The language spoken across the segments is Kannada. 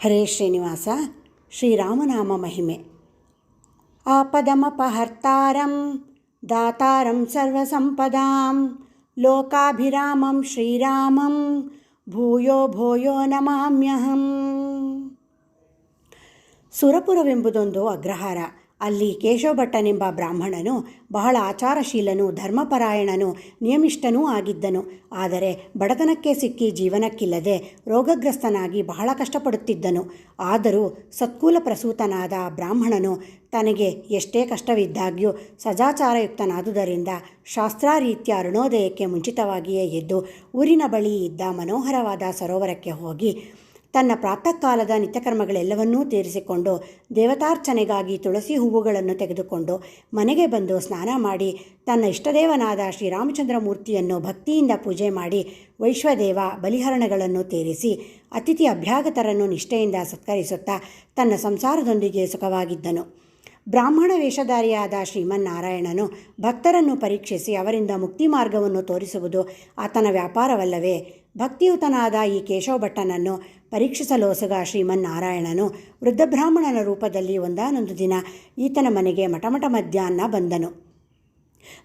ಹರೇ ಶ್ರೀನಿವಾಸ ಶ್ರೀರಾಮನಾಮ ಮಹಿಮೆ ಆಪದಮಪಹರ್ತಾರಂ ದಾತಾರಂ ಸರ್ವಸಂಪದಾಂ ಲೋಕಾಭಿರಾಮಂ ಶ್ರೀರಾಮಂ ಭೂಯೋ ಭೂಯೋ ನಮಾಮ್ಯಹಂ ಸುರಪುರವೆಂಬುದೊಂದು ಅಗ್ರಹಾರ ಅಲ್ಲಿ ಕೇಶವಭಟ್ಟನೆಂಬ ಬ್ರಾಹ್ಮಣನು ಬಹಳ ಆಚಾರಶೀಲನು, ಧರ್ಮಪರಾಯಣನು, ನಿಯಮಿಷ್ಟನೂ ಆಗಿದ್ದನು. ಆದರೆ ಬಡತನಕ್ಕೆ ಸಿಕ್ಕಿ ಜೀವನಕ್ಕಿಲ್ಲದೆ ರೋಗಗ್ರಸ್ತನಾಗಿ ಬಹಳ ಕಷ್ಟಪಡುತ್ತಿದ್ದನು. ಆದರೂ ಸತ್ಕೂಲ ಪ್ರಸೂತನಾದ ಬ್ರಾಹ್ಮಣನು ತನಗೆ ಎಷ್ಟೇ ಕಷ್ಟವಿದ್ದಾಗ್ಯೂ ಸದಾಚಾರಯುಕ್ತನಾದುದರಿಂದ ಶಾಸ್ತ್ರಾರೀತ್ಯ ಅರುಣೋದಯಕ್ಕೆ ಮುಂಚಿತವಾಗಿಯೇ ಎದ್ದು ಊರಿನ ಬಳಿ ಇದ್ದ ಮನೋಹರವಾದ ಸರೋವರಕ್ಕೆ ಹೋಗಿ ತನ್ನ ಪ್ರಾತಃಕಾಲದ ನಿತ್ಯಕರ್ಮಗಳೆಲ್ಲವನ್ನೂ ತೀರಿಸಿಕೊಂಡು ದೇವತಾರ್ಚನೆಗಾಗಿ ತುಳಸಿ ಹೂವುಗಳನ್ನು ತೆಗೆದುಕೊಂಡು ಮನೆಗೆ ಬಂದು ಸ್ನಾನ ಮಾಡಿ ತನ್ನ ಇಷ್ಟದೇವನಾದ ಶ್ರೀರಾಮಚಂದ್ರ ಮೂರ್ತಿಯನ್ನು ಭಕ್ತಿಯಿಂದ ಪೂಜೆ ಮಾಡಿ ವೈಶ್ವದೇವ ಬಲಿಹರಣಗಳನ್ನು ತೀರಿಸಿ ಅತಿಥಿ ಅಭ್ಯಾಗತರನ್ನು ನಿಷ್ಠೆಯಿಂದ ಸತ್ಕರಿಸುತ್ತಾ ತನ್ನ ಸಂಸಾರದೊಂದಿಗೆ ಸುಖವಾಗಿದ್ದನು. ಬ್ರಾಹ್ಮಣ ವೇಷಧಾರಿಯಾದ ಶ್ರೀಮನ್ನಾರಾಯಣನು ಭಕ್ತರನ್ನು ಪರೀಕ್ಷಿಸಿ ಅವರಿಂದ ಮುಕ್ತಿ ಮಾರ್ಗವನ್ನು ತೋರಿಸುವುದು ಆತನ ವ್ಯಾಪಾರವಲ್ಲವೇ? ಭಕ್ತಿಯುತನಾದ ಈ ಕೇಶವಭಟ್ಟನನ್ನು ಪರೀಕ್ಷಿಸಲೋಸಗ ಶ್ರೀಮನ್ನಾರಾಯಣನು ವೃದ್ಧ ಬ್ರಾಹ್ಮಣನ ರೂಪದಲ್ಲಿ ಒಂದಾನೊಂದು ದಿನ ಈತನ ಮನೆಗೆ ಮಟಮಟ ಮಧ್ಯಾಹ್ನ ಬಂದನು.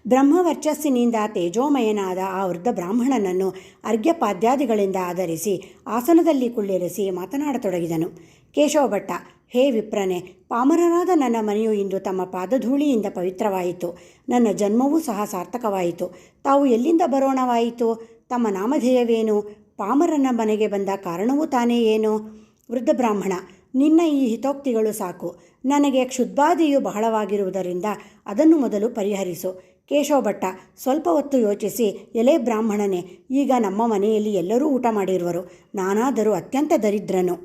ಬ್ರಹ್ಮವರ್ಚಸ್ಸಿನಿಂದ ತೇಜೋಮಯನಾದ ಆ ವೃದ್ಧ ಬ್ರಾಹ್ಮಣನನ್ನು ಅರ್ಘ್ಯಪಾದ್ಯಾದಿಗಳಿಂದ ಆಧರಿಸಿ ಆಸನದಲ್ಲಿ ಕುಳ್ಳಿರಿಸಿ ಮಾತನಾಡತೊಡಗಿದನು. ಕೇಶವಭಟ್ಟ, ಹೇ ವಿಪ್ರನೆ, ಪಾಮರನಾದ ನನ್ನ ಮನೆಯು ಇಂದು ತಮ್ಮ ಪಾದಧೂಳಿಯಿಂದ ಪವಿತ್ರವಾಯಿತು. ನನ್ನ ಜನ್ಮವೂ ಸಹ ಸಾರ್ಥಕವಾಯಿತು. ತಾವು ಎಲ್ಲಿಂದ ಬರೋಣವಾಯಿತು? ತಮ್ಮ ನಾಮಧೇಯವೇನು? ಪಾಮರನ ಮನೆಗೆ ಬಂದ ಕಾರಣವೂ ತಾನೇ ಏನು? ವೃದ್ಧ ಬ್ರಾಹ್ಮಣ, ನಿನ್ನ ಈ ಹಿತೋಕ್ತಿಗಳು ಸಾಕು. ನನಗೆ ಕ್ಷುದ್ಬಾಧೆಯು ಬಹಳವಾಗಿರುವುದರಿಂದ ಅದನ್ನು ಮೊದಲು ಪರಿಹರಿಸು. ಕೇಶವ ಭಟ್ಟ, ಸ್ವಲ್ಪ ಹೊತ್ತು ಯೋಚಿಸಿ, ಎಲೆ ಬ್ರಾಹ್ಮಣನೇ, ಈಗ ನಮ್ಮ ಮನೆಯಲ್ಲಿ ಎಲ್ಲರೂ ಊಟ ಮಾಡಿರುವರು. ನಾನಾದರೂ ಅತ್ಯಂತ ದರಿದ್ರನು.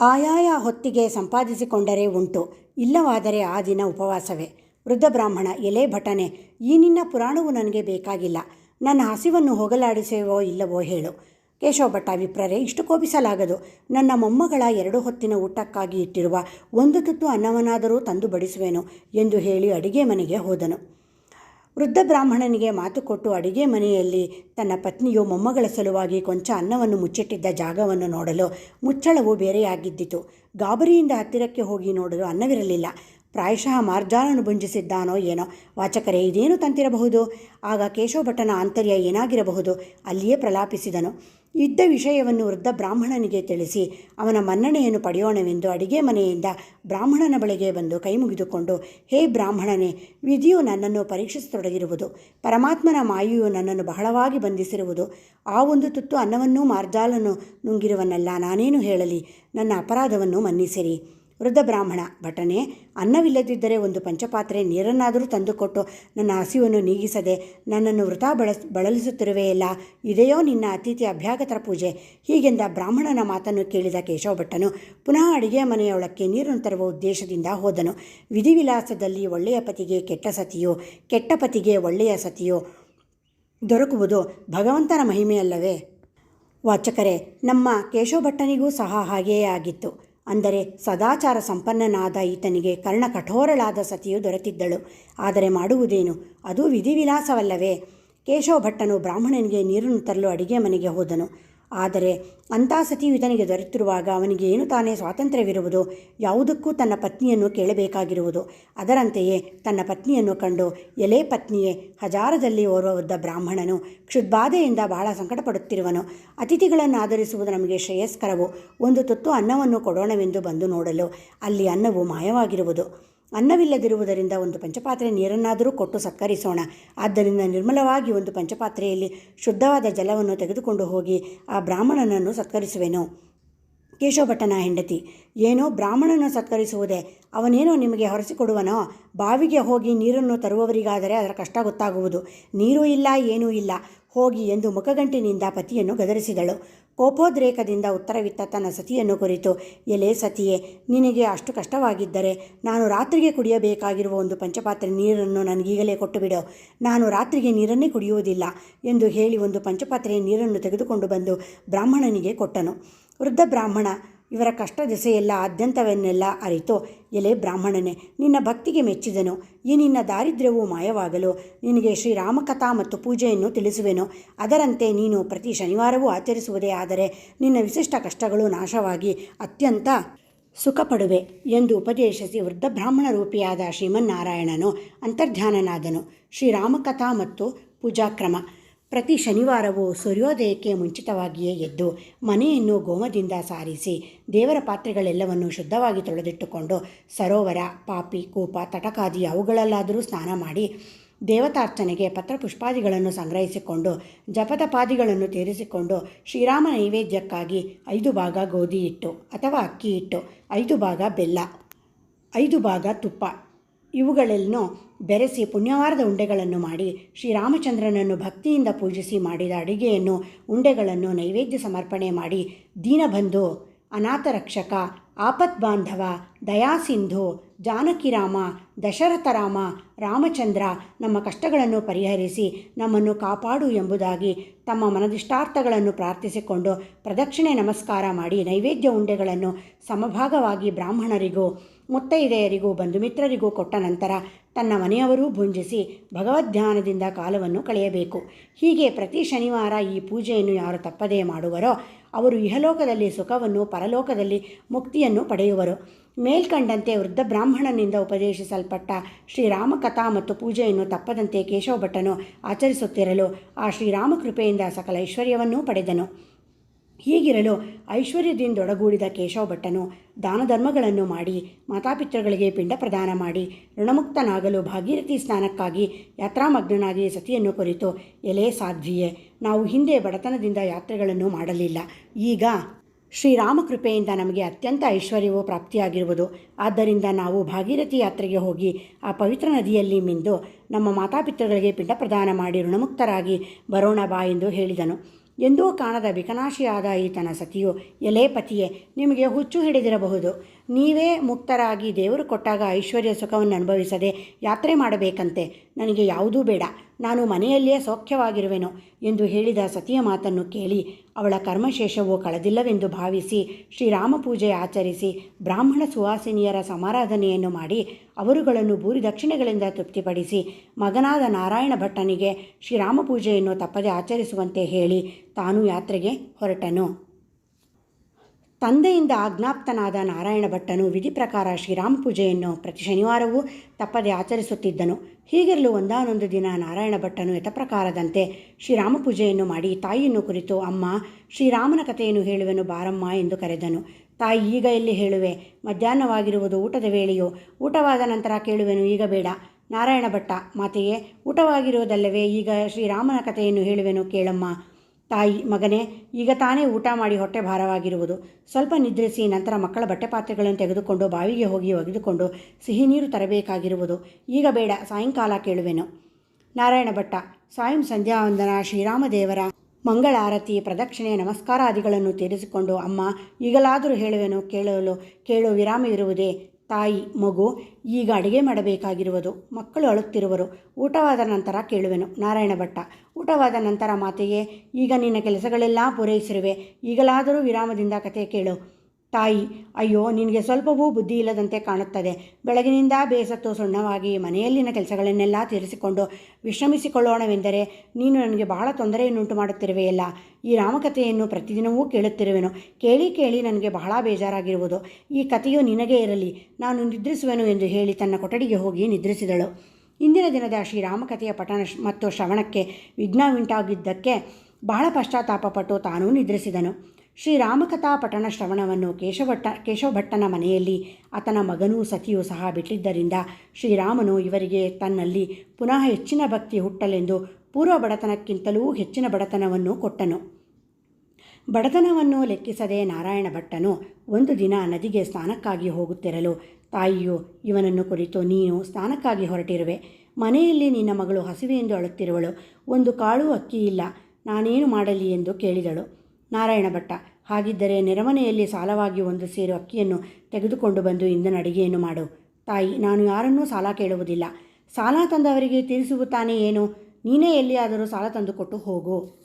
ಆಯಾಯ ಹೊತ್ತಿಗೆ ಸಂಪಾದಿಸಿಕೊಂಡರೆ ಉಂಟು. ಇಲ್ಲವಾದರೆ ಆ ದಿನ ಉಪವಾಸವೇ. ವೃದ್ಧ ಬ್ರಾಹ್ಮಣ, ಎಲೆ ಭಟನೆ, ಈ ನಿನ್ನ ಪುರಾಣವು ನನಗೆ ಬೇಕಾಗಿಲ್ಲ. ನನ್ನ ಹಸಿವನ್ನು ಹೋಗಲಾಡಿಸೆಯೋ ಇಲ್ಲವೋ ಹೇಳು. ಕೇಶವ ಭಟ್ಟ ಅಭಿಪ್ರಾಯ ಇಷ್ಟು ಕೋಪಿಸಲಾಗದು. ನನ್ನ ಮೊಮ್ಮಗಳ ಎರಡು ಹೊತ್ತಿನ ಊಟಕ್ಕಾಗಿ ಇಟ್ಟಿರುವ ಒಂದು ತುತ್ತು ಅನ್ನವನಾದರೂ ತಂದು ಬಡಿಸುವೆನು ಎಂದು ಹೇಳಿ ಅಡಿಗೆ ಮನೆಗೆ ಹೋದನು. ವೃದ್ಧ ಬ್ರಾಹ್ಮಣನಿಗೆ ಮಾತು ಕೊಟ್ಟು ಅಡಿಗೆ ಮನೆಯಲ್ಲಿ ತನ್ನ ಪತ್ನಿಯು ಮೊಮ್ಮಗಳ ಸಲುವಾಗಿ ಕೊಂಚ ಅನ್ನವನ್ನು ಮುಚ್ಚಿಟ್ಟಿದ್ದ ಜಾಗವನ್ನು ನೋಡಲು ಮುಚ್ಚಳವು ಬೇರೆಯಾಗಿದ್ದಿತು. ಗಾಬರಿಯಿಂದ ಹತ್ತಿರಕ್ಕೆ ಹೋಗಿ ನೋಡಲು ಅನ್ನವಿರಲಿಲ್ಲ. ಪ್ರಾಯಶಃ ಮಾರ್ಜಾಲನು ಭುಂಜಿಸಿದ್ದಾನೋ ಏನೋ. ವಾಚಕರೇ, ಇದೇನು ತಂತಿರಬಹುದು? ಆಗ ಕೇಶವಭಟ್ಟನ ಆಂತರ್ಯ ಏನಾಗಿರಬಹುದು? ಅಲ್ಲಿಯೇ ಪ್ರಲಾಪಿಸಿದನು. ಇದ್ದ ವಿಷಯವನ್ನು ವೃದ್ಧ ಬ್ರಾಹ್ಮಣನಿಗೆ ತಿಳಿಸಿ, ಅವನ ಮನ್ನಣೆಯನ್ನು ಪಡೆಯೋಣವೆಂದು ಅಡಿಗೆ ಮನೆಯಿಂದ ಬ್ರಾಹ್ಮಣನ ಬಳಿಗೆ ಬಂದು ಕೈ ಮುಗಿದುಕೊಂಡು, ಹೇ ಬ್ರಾಹ್ಮಣನೇ, ವಿಧಿಯು ನನ್ನನ್ನು ಪರೀಕ್ಷಿಸತೊಡಗಿರುವುದು, ಪರಮಾತ್ಮನ ಮಾಯೆಯು ನನ್ನನ್ನು ಬಹಳವಾಗಿ ಬಂಧಿಸಿರುವುದು. ಆ ಒಂದು ತುತ್ತು ಅನ್ನವನ್ನೂ ಮಾರ್ಜಾಲನು ನುಂಗಿರುವನಲ್ಲ, ನಾನೇನು ಹೇಳಲಿ? ನನ್ನ ಅಪರಾಧವನ್ನು ಮನ್ನಿಸಿರಿ. ವೃದ್ಧ ಬ್ರಾಹ್ಮಣ. ಭಟನೆ, ಅನ್ನವಿಲ್ಲದಿದ್ದರೆ ಒಂದು ಪಂಚಪಾತ್ರೆ ನೀರನ್ನಾದರೂ ತಂದುಕೊಟ್ಟು ನನ್ನ ಹಸಿವನ್ನು ನೀಗಿಸದೆ ನನ್ನನ್ನು ವೃತ ಬಳಸ್ ಬಳಲಿಸುತ್ತಿರುವೆಯಲ್ಲ ಇದೆಯೋ ನಿನ್ನ ಅತಿಥಿ ಅಭ್ಯಾಗತರ ಪೂಜೆ. ಹೀಗೆಂದ ಬ್ರಾಹ್ಮಣನ ಮಾತನ್ನು ಕೇಳಿದ ಕೇಶವ ಭಟ್ಟನು ಪುನಃ ಅಡಿಗೆ ಮನೆಯೊಳಕ್ಕೆ ನೀರನ್ನು ತರುವ ಉದ್ದೇಶದಿಂದ ಹೋದನು. ವಿಧಿವಿಲಾಸದಲ್ಲಿ ಒಳ್ಳೆಯ ಪತಿಗೆ ಕೆಟ್ಟ ಸತಿಯೋ, ಕೆಟ್ಟ ಪತಿಗೆ ಒಳ್ಳೆಯ ಸತಿಯೋ ದೊರಕುವುದು ಭಗವಂತನ ಮಹಿಮೆಯಲ್ಲವೇ? ವಾಚಕರೇ, ನಮ್ಮ ಕೇಶವಭಟ್ಟನಿಗೂ ಸಹ ಹಾಗೆಯೇ ಆಗಿತ್ತು. ಅಂದರೆ ಸದಾಚಾರ ಸಂಪನ್ನನಾದ ಈತನಿಗೆ ಕರ್ಣ ಕಠೋರಳಾದ ಸತಿಯು ದೊರೆತಿದ್ದಳು. ಆದರೆ ಮಾಡುವುದೇನು? ಅದು ವಿಧಿವಿಲಾಸವಲ್ಲವೇ? ಕೇಶವ ಭಟ್ಟನು ಬ್ರಾಹ್ಮಣನಿಗೆ ನೀರನ್ನು ತರಲು ಅಡಿಗೆ ಮನೆಗೆ ಹೋದನು. ಆದರೆ ಅಂಥ ಸತಿಯು ಈತನಿಗೆ ದೊರೆತಿರುವಾಗ ಅವನಿಗೆ ಏನು ತಾನೇ ಸ್ವಾತಂತ್ರ್ಯವಿರುವುದು? ಯಾವುದಕ್ಕೂ ತನ್ನ ಪತ್ನಿಯನ್ನು ಕೇಳಬೇಕಾಗಿರುವುದು. ಅದರಂತೆಯೇ ತನ್ನ ಪತ್ನಿಯನ್ನು ಕಂಡು ಎಲೆ ಪತ್ನಿಯೇ ಹಜಾರದಲ್ಲಿ ಓರ್ವ ಬ್ರಾಹ್ಮಣನು ಕ್ಷುದ್ಬಾಧೆಯಿಂದ ಬಹಳ ಸಂಕಟಪಡುತ್ತಿರುವನು. ಅತಿಥಿಗಳನ್ನು ಆಧರಿಸುವುದು ನಮಗೆ ಶ್ರೇಯಸ್ಕರವು. ಒಂದು ತುತ್ತು ಅನ್ನವನ್ನು ಕೊಡೋಣವೆಂದು ಬಂದು ನೋಡಲು ಅಲ್ಲಿ ಅನ್ನವು ಮಾಯವಾಗಿರುವುದು. ಅನ್ನವಿಲ್ಲದಿರುವುದರಿಂದ ಒಂದು ಪಂಚಪಾತ್ರೆ ನೀರನ್ನಾದರೂ ಕೊಟ್ಟು ಸತ್ಕರಿಸೋಣ. ಆದ್ದರಿಂದ ನಿರ್ಮಲವಾಗಿ ಒಂದು ಪಂಚಪಾತ್ರೆಯಲ್ಲಿ ಶುದ್ಧವಾದ ಜಲವನ್ನು ತೆಗೆದುಕೊಂಡು ಹೋಗಿ ಆ ಬ್ರಾಹ್ಮಣನನ್ನು ಸತ್ಕರಿಸುವೆನು. ಕೇಶವಭಟ್ಟನ ಹೆಂಡತಿ, ಏನೋ ಬ್ರಾಹ್ಮಣನ ಸತ್ಕರಿಸುವುದೇ, ಅವನೇನೋ ನಿಮಗೆ ಹೊರಸಿಕೊಡುವನೋ ಬಾವಿಗೆ ಹೋಗಿ ನೀರನ್ನು ತರುವವರಿಗಾದರೆ ಅದರ ಕಷ್ಟ ಗೊತ್ತಾಗುವುದು. ನೀರೂ ಇಲ್ಲ, ಏನೂ ಇಲ್ಲ. ಹೋಗಿ ಎಂದು ಮುಖಗಂಟಿನಿಂದ ಪತಿಯನ್ನು ಗದರಿಸಿದಳು. ಕೋಪೋದ್ರೇಕದಿಂದ ಉತ್ತರವಿತ್ತ ತನ್ನ ಸತಿಯನ್ನು ಕುರಿತು, ಎಲೆ ಸತಿಯೇ, ನಿನಗೆ ಅಷ್ಟು ಕಷ್ಟವಾಗಿದ್ದರೆ ನಾನು ರಾತ್ರಿಗೆ ಕುಡಿಯಬೇಕಾಗಿರುವ ಒಂದು ಪಂಚಪಾತ್ರೆ ನೀರನ್ನು ನನಗೀಗಲೇ ಕೊಟ್ಟು ಬಿಡು ನಾನು ರಾತ್ರಿಗೆ ನೀರನ್ನೇ ಕುಡಿಯುವುದಿಲ್ಲ ಎಂದು ಹೇಳಿ ಒಂದು ಪಂಚಪಾತ್ರೆಯ ನೀರನ್ನು ತೆಗೆದುಕೊಂಡು ಬಂದು ಬ್ರಾಹ್ಮಣನಿಗೆ ಕೊಟ್ಟನು. ವೃದ್ಧ ಬ್ರಾಹ್ಮಣ ಇವರ ಕಷ್ಟ ದೆಸೆಯೆಲ್ಲ ಆದ್ಯಂತವನ್ನೆಲ್ಲ ಅರಿತು, ಎಲೆ ಬ್ರಾಹ್ಮಣನೇ, ನಿನ್ನ ಭಕ್ತಿಗೆ ಮೆಚ್ಚಿದನು. ಈ ನಿನ್ನ ದಾರಿದ್ರ್ಯವು ಮಾಯವಾಗಲು ನಿನಗೆ ಶ್ರೀರಾಮಕಥಾ ಮತ್ತು ಪೂಜೆಯನ್ನು ತಿಳಿಸುವೆನು. ಅದರಂತೆ ನೀನು ಪ್ರತಿ ಶನಿವಾರವೂ ಆಚರಿಸುವುದೇ ಆದರೆ ನಿನ್ನ ವಿಶಿಷ್ಟ ಕಷ್ಟಗಳು ನಾಶವಾಗಿ ಅತ್ಯಂತ ಸುಖಪಡುವೆ ಎಂದು ಉಪದೇಶಿಸಿ ವೃದ್ಧ ಬ್ರಾಹ್ಮಣ ರೂಪಿಯಾದ ಶ್ರೀಮನ್ನಾರಾಯಣನು ಅಂತರ್ಧ್ಯಾನನಾದನು. ಶ್ರೀರಾಮಕಥಾ ಮತ್ತು ಪೂಜಾಕ್ರಮ. ಪ್ರತಿ ಶನಿವಾರವೂ ಸೂರ್ಯೋದಯಕ್ಕೆ ಮುಂಚಿತವಾಗಿಯೇ ಎದ್ದು ಮನೆಯನ್ನು ಗೋಮದಿಂದ ಸಾರಿಸಿ ದೇವರ ಪಾತ್ರೆಗಳೆಲ್ಲವನ್ನು ಶುದ್ಧವಾಗಿ ತೊಳೆದಿಟ್ಟುಕೊಂಡು ಸರೋವರ, ಪಾಪಿ, ಕೂಪ, ತಟಕಾದಿ ಅವುಗಳಲ್ಲಾದರೂ ಸ್ನಾನ ಮಾಡಿ ದೇವತಾರ್ಚನೆಗೆ ಪತ್ರಪುಷ್ಪಾದಿಗಳನ್ನು ಸಂಗ್ರಹಿಸಿಕೊಂಡು ಜಪತಪಾದಿಗಳನ್ನು ತೀರಿಸಿಕೊಂಡು ಶ್ರೀರಾಮ ನೈವೇದ್ಯಕ್ಕಾಗಿ ಐದು ಭಾಗ ಗೋಧಿ ಹಿಟ್ಟು ಅಥವಾ ಅಕ್ಕಿ ಹಿಟ್ಟು, ಐದು ಭಾಗ ಬೆಲ್ಲ, ಐದು ಭಾಗ ತುಪ್ಪ. ಇವುಗಳನ್ನು ಬೆರೆಸಿ ಪುಣ್ಯವಾರದ ಉಂಡೆಗಳನ್ನು ಮಾಡಿ ಶ್ರೀರಾಮಚಂದ್ರನನ್ನು ಭಕ್ತಿಯಿಂದ ಪೂಜಿಸಿ ಮಾಡಿದ ಅಡಿಗೆಯನ್ನು, ಉಂಡೆಗಳನ್ನು ನೈವೇದ್ಯ ಸಮರ್ಪಣೆ ಮಾಡಿ ದೀನಬಂಧು ಅನಾಥ ರಕ್ಷಕ ಆಪತ್ ಬಾಂಧವ ದಯಾಸಿಂಧು, ಜಾನಕಿರಾಮ, ದಶರಥರಾಮ, ರಾಮಚಂದ್ರ ನಮ್ಮ ಕಷ್ಟಗಳನ್ನು ಪರಿಹರಿಸಿ ನಮ್ಮನ್ನು ಕಾಪಾಡು ಎಂಬುದಾಗಿ ತಮ್ಮ ಮನದಿಷ್ಟಾರ್ಥಗಳನ್ನು ಪ್ರಾರ್ಥಿಸಿಕೊಂಡು ಪ್ರದಕ್ಷಿಣೆ ನಮಸ್ಕಾರ ಮಾಡಿ ನೈವೇದ್ಯ ಉಂಡೆಗಳನ್ನು ಸಮಭಾಗವಾಗಿ ಬ್ರಾಹ್ಮಣರಿಗೂ ಮುತ್ತೈದೆಯರಿಗೂ ಬಂಧುಮಿತ್ರರಿಗೂ ಕೊಟ್ಟ ನಂತರ ತನ್ನ ಮನೆಯವರೂ ಭುಂಜಿಸಿ ಭಗವದ್ಧ್ಯಾನದಿಂದ ಕಾಲವನ್ನು ಕಳೆಯಬೇಕು. ಹೀಗೆ ಪ್ರತಿ ಶನಿವಾರ ಈ ಪೂಜೆಯನ್ನು ಯಾರು ತಪ್ಪದೇ ಮಾಡುವರೋ ಅವರು ಇಹಲೋಕದಲ್ಲಿ ಸುಖವನ್ನು, ಪರಲೋಕದಲ್ಲಿ ಮುಕ್ತಿಯನ್ನು ಪಡೆಯುವರು. ಮೇಲ್ಕಂಡಂತೆ ವೃದ್ಧ ಬ್ರಾಹ್ಮಣನಿಂದ ಉಪದೇಶಿಸಲ್ಪಟ್ಟ ಶ್ರೀರಾಮಕಥಾ ಮತ್ತು ಪೂಜೆಯನ್ನು ತಪ್ಪದಂತೆ ಕೇಶವ ಭಟ್ಟನು ಆಚರಿಸುತ್ತಿರಲು ಆ ಶ್ರೀರಾಮ ಕೃಪೆಯಿಂದ ಸಕಲ ಐಶ್ವರ್ಯವನ್ನೂ ಪಡೆದನು. ಹೀಗಿರಲು ಐಶ್ವರ್ಯದಿಂದೊಡಗೂಡಿದ ಕೇಶವ ಭಟ್ಟನು ದಾನ ಧರ್ಮಗಳನ್ನು ಮಾಡಿ, ಮಾತಾಪಿತೃಗಳಿಗೆ ಪಿಂಡ ಪ್ರದಾನ ಮಾಡಿ, ಋಣಮುಕ್ತನಾಗಲು ಭಾಗೀರಥಿ ಸ್ನಾನಕ್ಕಾಗಿ ಯಾತ್ರಾಮಗ್ನಾಗಿ ಸತಿಯನ್ನು ಕುರಿತು, ಎಲೆ ಸಾಧ್ವಿಯೇ, ನಾವು ಹಿಂದೆ ಬಡತನದಿಂದ ಯಾತ್ರೆಗಳನ್ನು ಮಾಡಲಿಲ್ಲ. ಈಗ ಶ್ರೀರಾಮ ಕೃಪೆಯಿಂದ ನಮಗೆ ಅತ್ಯಂತ ಐಶ್ವರ್ಯವು ಪ್ರಾಪ್ತಿಯಾಗಿರುವುದು. ಆದ್ದರಿಂದ ನಾವು ಭಾಗೀರಥಿ ಯಾತ್ರೆಗೆ ಹೋಗಿ ಆ ಪವಿತ್ರ ನದಿಯಲ್ಲಿ ಮಿಂದು ನಮ್ಮ ಮಾತಾಪಿತೃಗಳಿಗೆ ಪಿಂಡ ಪ್ರದಾನ ಮಾಡಿ ಋಣಮುಕ್ತರಾಗಿ ಬರೋಣ ಬಾ ಎಂದು ಹೇಳಿದನು. ಎಂದೂ ಕಾಣದ ವಿಕನಾಶಿಯಾದ ಈತನ ಸತಿಯು, ಎಲೆ ಪತಿಯೇ, ನಿಮಗೆ ಹುಚ್ಚು ಹಿಡಿದಿರಬಹುದು. ನೀವೇ ಮುಕ್ತರಾಗಿ ದೇವರು ಕೊಟ್ಟಾಗ ಐಶ್ವರ್ಯ ಸುಖವನ್ನು ಅನುಭವಿಸದೆ ಯಾತ್ರೆ ಮಾಡಬೇಕಂತೆ. ನನಗೆ ಯಾವುದೂ ಬೇಡ. ನಾನು ಮನೆಯಲ್ಲಿಯೇ ಸೌಖ್ಯವಾಗಿರುವೆನು ಎಂದು ಹೇಳಿದ ಸತಿಯ ಮಾತನ್ನು ಕೇಳಿ ಅವಳ ಕರ್ಮಶೇಷವು ಕಳೆದಿಲ್ಲವೆಂದು ಭಾವಿಸಿ ಶ್ರೀರಾಮ ಪೂಜೆ ಆಚರಿಸಿ ಬ್ರಾಹ್ಮಣ ಸುವಾಸಿನಿಯರ ಸಮಾರಾಧನೆಯನ್ನು ಮಾಡಿ ಅವರುಗಳನ್ನು ಭೂರಿ ದಕ್ಷಿಣೆಗಳಿಂದ ತೃಪ್ತಿಪಡಿಸಿ ಮಗನಾದ ನಾರಾಯಣ ಭಟ್ಟನಿಗೆ ಶ್ರೀರಾಮ ಪೂಜೆಯನ್ನು ತಪ್ಪದೆ ಆಚರಿಸುವಂತೆ ಹೇಳಿ ತಾನು ಯಾತ್ರೆಗೆ ಹೊರಟನು. ತಂದೆಯಿಂದ ಆಜ್ಞಾಪ್ತನಾದ ನಾರಾಯಣ ಭಟ್ಟನು ವಿಧಿ ಪ್ರಕಾರ ಶ್ರೀರಾಮ ಪೂಜೆಯನ್ನು ಪ್ರತಿ ಶನಿವಾರವೂ ತಪ್ಪದೆ ಆಚರಿಸುತ್ತಿದ್ದನು. ಹೀಗಿರಲು ಒಂದಾನೊಂದು ದಿನ ನಾರಾಯಣ ಭಟ್ಟನು ಯಥಪ್ರಕಾರದಂತೆ ಶ್ರೀರಾಮ ಪೂಜೆಯನ್ನು ಮಾಡಿ, ತಾಯಿಯನ್ನು ಕುರಿತು, ಅಮ್ಮ, ಶ್ರೀರಾಮನ ಕಥೆಯನ್ನು ಹೇಳುವೆನು ಬಾರಮ್ಮ ಎಂದು ಕರೆದನು. ತಾಯಿ, ಈಗ ಎಲ್ಲಿ ಹೇಳುವೆ? ಮಧ್ಯಾಹ್ನವಾಗಿರುವುದು ಊಟದ ವೇಳೆಯೋ? ಊಟವಾದ ನಂತರ ಕೇಳುವೆನು, ಈಗ ಬೇಡ. ನಾರಾಯಣ ಭಟ್ಟ, ಮಾತೆಯೇ, ಊಟವಾಗಿರುವುದಲ್ಲವೇ, ಈಗ ಶ್ರೀರಾಮನ ಕಥೆಯನ್ನು ಹೇಳುವೆನು, ಕೇಳಮ್ಮ. ತಾಯಿ, ಮಗನೇ, ಈಗ ತಾನೇ ಊಟ ಮಾಡಿ ಹೊಟ್ಟೆ ಭಾರವಾಗಿರುವುದು. ಸ್ವಲ್ಪ ನಿದ್ರಿಸಿ, ನಂತರ ಮಕ್ಕಳ ಬಟ್ಟೆ ಪಾತ್ರೆಗಳನ್ನು ತೆಗೆದುಕೊಂಡು ಬಾವಿಗೆ ಹೋಗಿ ಒಗೆದುಕೊಂಡು ಸಿಹಿ ನೀರು ತರಬೇಕಾಗಿರುವುದು. ಈಗ ಬೇಡ, ಸಾಯಂಕಾಲ ಕೇಳುವೆನು. ನಾರಾಯಣ ಭಟ್ಟ, ಸಾಯಂ ಸಂಧ್ಯಾವಂದನ ಶ್ರೀರಾಮದೇವರ ಮಂಗಳಾರತಿ ಪ್ರದಕ್ಷಿಣೆ, ನಮಸ್ಕಾರಾದಿಗಳನ್ನು ತೀರಿಸಿಕೊಂಡು, ಅಮ್ಮ, ಈಗಲಾದರೂ ಹೇಳುವೆನು, ಕೇಳಲು, ಕೇಳು, ವಿರಾಮವಿರುವುದೇ ತಾಯಿ, ಮಗು ಈಗ ಅಡುಗೆ ಮಾಡಬೇಕಾಗಿರುವುದು. ಮಕ್ಕಳು ಅಳುತ್ತಿರುವರು. ಊಟವಾದ ನಂತರ ಕೇಳುವೆನು. ನಾರಾಯಣ ಭಟ್ಟ, ಊಟವಾದ ನಂತರ ಮಾತೆಯೇ, ಈಗ ನಿನ್ನ ಕೆಲಸಗಳೆಲ್ಲ ಪೂರೈಸಿರುವೆ. ಈಗಲಾದರೂ ವಿರಾಮದಿಂದ ಕತೆ ಕೇಳು. ತಾಯಿ, ಅಯ್ಯೋ, ನಿನಗೆ ಸ್ವಲ್ಪವೂ ಬುದ್ಧಿ ಇಲ್ಲದಂತೆ ಕಾಣುತ್ತದೆ. ಬೆಳಗಿನಿಂದ ಬೇಸತ್ತು ಸುಣ್ಣವಾಗಿ ಮನೆಯಲ್ಲಿನ ಕೆಲಸಗಳನ್ನೆಲ್ಲ ತೀರಿಸಿಕೊಂಡು ವಿಶ್ರಮಿಸಿಕೊಳ್ಳೋಣವೆಂದರೆ ನೀನು ನನಗೆ ಬಹಳ ತೊಂದರೆಯನ್ನುಂಟು ಮಾಡುತ್ತಿರುವೆಯಲ್ಲ. ಈ ರಾಮಕಥೆಯನ್ನು ಪ್ರತಿದಿನವೂ ಕೇಳುತ್ತಿರುವೆನು. ಕೇಳಿ ಕೇಳಿ ನನಗೆ ಬಹಳ ಬೇಜಾರಾಗಿರುವುದು. ಈ ಕಥೆಯು ನಿನಗೇ ಇರಲಿ, ನಾನು ನಿದ್ರಿಸುವೆನು ಎಂದು ಹೇಳಿ ತನ್ನ ಕೊಠಡಿಗೆ ಹೋಗಿ ನಿದ್ರಿಸಿದಳು. ಇಂದಿನ ದಿನದ ಶ್ರೀರಾಮಕಥೆಯ ಪಠಣ ಮತ್ತು ಶ್ರವಣಕ್ಕೆ ವಿಘ್ನ ಉಂಟಾಗಿದ್ದಕ್ಕೆ ಬಹಳ ಪಶ್ಚಾತ್ತಾಪಪಟ್ಟು ತಾನೂ ನಿದ್ರಿಸಿದನು. ಶ್ರೀರಾಮಕಥಾ ಪಠಣ ಶ್ರವಣವನ್ನು ಕೇಶವಟ್ಟ ಕೇಶವಭಟ್ಟನ ಮನೆಯಲ್ಲಿ ಆತನ ಮಗನೂ ಸತಿಯೂ ಸಹ ಬಿಟ್ಟಿದ್ದರಿಂದ ಶ್ರೀರಾಮನು ಇವರಿಗೆ ತನ್ನಲ್ಲಿ ಪುನಃ ಹೆಚ್ಚಿನ ಭಕ್ತಿ ಹುಟ್ಟಲೆಂದು ಪೂರ್ವ ಬಡತನಕ್ಕಿಂತಲೂ ಹೆಚ್ಚಿನ ಬಡತನವನ್ನು ಕೊಟ್ಟನು. ಬಡತನವನ್ನು ಲೆಕ್ಕಿಸದೆ ನಾರಾಯಣ ಭಟ್ಟನು ಒಂದು ದಿನ ನದಿಗೆ ಸ್ನಾನಕ್ಕಾಗಿ ಹೋಗುತ್ತಿರಲು, ತಾಯಿಯು ಇವನನ್ನು ಕುರಿತು, ನೀನು ಸ್ನಾನಕ್ಕಾಗಿ ಹೊರಟಿರುವೆ, ಮನೆಯಲ್ಲಿ ನಿನ್ನ ಮಗಳು ಹಸಿವೆಯೆಂದು ಅಳುತ್ತಿರುವಳು, ಒಂದು ಕಾಳು ಅಕ್ಕಿ ಇಲ್ಲ ನಾನೇನು ಮಾಡಲಿ ಎಂದು ಕೇಳಿದಳು. ನಾರಾಯಣ ಭಟ್ಟ. ಹಾಗಿದ್ದರೆ ನೆರಮನೆಯಲ್ಲಿ ಸಾಲವಾಗಿ ಒಂದು ಸೇರು ಅಕ್ಕಿಯನ್ನು ತೆಗೆದುಕೊಂಡು ಬಂದು ಇಂದನ ಅಡಿಗೆಯನ್ನು ಮಾಡು. ತಾಯಿ, ನಾನು ಯಾರನ್ನೂ ಸಾಲ ಕೇಳುವುದಿಲ್ಲ. ಸಾಲ ತಂದವರಿಗೆ ತೀರಿಸುತ್ತಾನೆ ಏನು? ನೀನೇ ಎಲ್ಲಿಯಾದರೂ ಸಾಲ ತಂದುಕೊಟ್ಟು ಹೋಗು.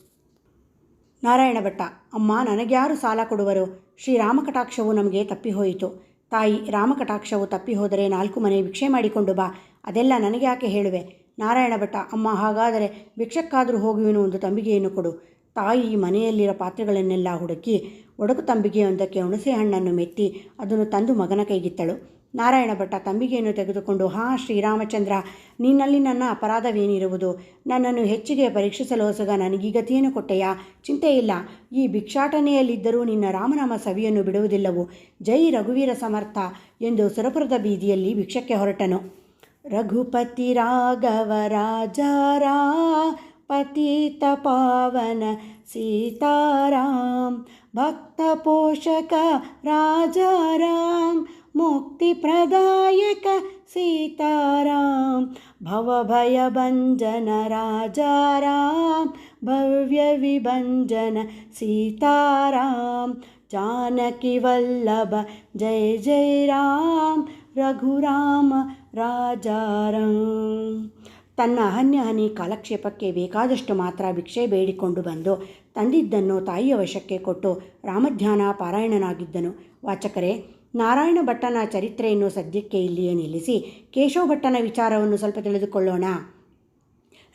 ನಾರಾಯಣ ಭಟ್ಟ, ಅಮ್ಮ, ನನಗ್ಯಾರು ಸಾಲ ಕೊಡುವರು? ಶ್ರೀರಾಮಕಟಾಕ್ಷವು ನಮಗೆ ತಪ್ಪಿಹೋಯಿತು. ತಾಯಿ, ರಾಮಕಟಾಕ್ಷವು ತಪ್ಪಿ ಹೋದರೆ ನಾಲ್ಕು ಮನೆ ಭಿಕ್ಷೆ ಮಾಡಿಕೊಂಡು ಬಾ. ಅದೆಲ್ಲ ನನಗೆ ಯಾಕೆ ಹೇಳುವೆ? ನಾರಾಯಣ ಭಟ್ಟ, ಅಮ್ಮ, ಹಾಗಾದರೆ ಭಿಕ್ಷಕ್ಕಾದರೂ ಹೋಗುವೆನು ಒಂದು ತಂಬಿಗೆಯನ್ನು ಕೊಡು. ತಾಯಿ ಮನೆಯಲ್ಲಿರೋ ಪಾತ್ರೆಗಳನ್ನೆಲ್ಲ ಹುಡುಕಿ ಒಡಕು ತಂಬಿಗೆಯೊಂದಕ್ಕೆ ಹುಣಸೆ ಹಣ್ಣನ್ನು ಮೆತ್ತಿ ಅದನ್ನು ತಂದು ಮಗನ ಕೈಗಿತ್ತಳು. ನಾರಾಯಣ ಭಟ್ಟ ತಂಬಿಗೆಯನ್ನು ತೆಗೆದುಕೊಂಡು, ಹಾ, ಶ್ರೀರಾಮಚಂದ್ರ ನಿನ್ನಲ್ಲಿ ನನ್ನ ಅಪರಾಧವೇನಿರುವುದು? ನನ್ನನ್ನು ಹೆಚ್ಚಿಗೆ ಪರೀಕ್ಷಿಸಲು ಹೊಸಗ ನನಗೀ ಗತಿಯನ್ನು ಕೊಟ್ಟೆಯಾ? ಚಿಂತೆ ಇಲ್ಲ. ಈ ಭಿಕ್ಷಾಟನೆಯಲ್ಲಿದ್ದರೂ ನಿನ್ನ ರಾಮನಾಮ ಸವಿಯನ್ನು ಬಿಡುವುದಿಲ್ಲವು. ಜೈ ರಘುವೀರ ಸಮರ್ಥ ಎಂದು ಸುರಪುರದ ಬೀದಿಯಲ್ಲಿ ಭಿಕ್ಷಕ್ಕೆ ಹೊರಟನು. ರಘುಪತಿ ರಾಘವ पतितपावन सीताराम भक्तपोषक राजाराम मुक्तिप्रदायक सीताराम भवभयभञ्जन राजाराम भव्यविभञ्जन सीताराम जानकीवल्लभ जय जय राम रघुराम राजारम। ತನ್ನ ಅಹನ್ಯ ಹನಿ ಕಾಲಕ್ಷೇಪಕ್ಕೆ ಬೇಕಾದಷ್ಟು ಮಾತ್ರ ಭಿಕ್ಷೆ ಬೇಡಿಕೊಂಡು ಬಂದು ತಂದಿದ್ದನ್ನು ತಾಯಿಯ ವಶಕ್ಕೆ ಕೊಟ್ಟು ರಾಮಧ್ಯಾನ ಪಾರಾಯಣನಾಗಿದ್ದನು. ವಾಚಕರೇ, ನಾರಾಯಣ ಭಟ್ಟನ ಚರಿತ್ರೆಯನ್ನು ಸದ್ಯಕ್ಕೆ ಇಲ್ಲಿಯೇ ನಿಲ್ಲಿಸಿ ಕೇಶವ ಭಟ್ಟನ ವಿಚಾರವನ್ನು ಸ್ವಲ್ಪ ತಿಳಿದುಕೊಳ್ಳೋಣ.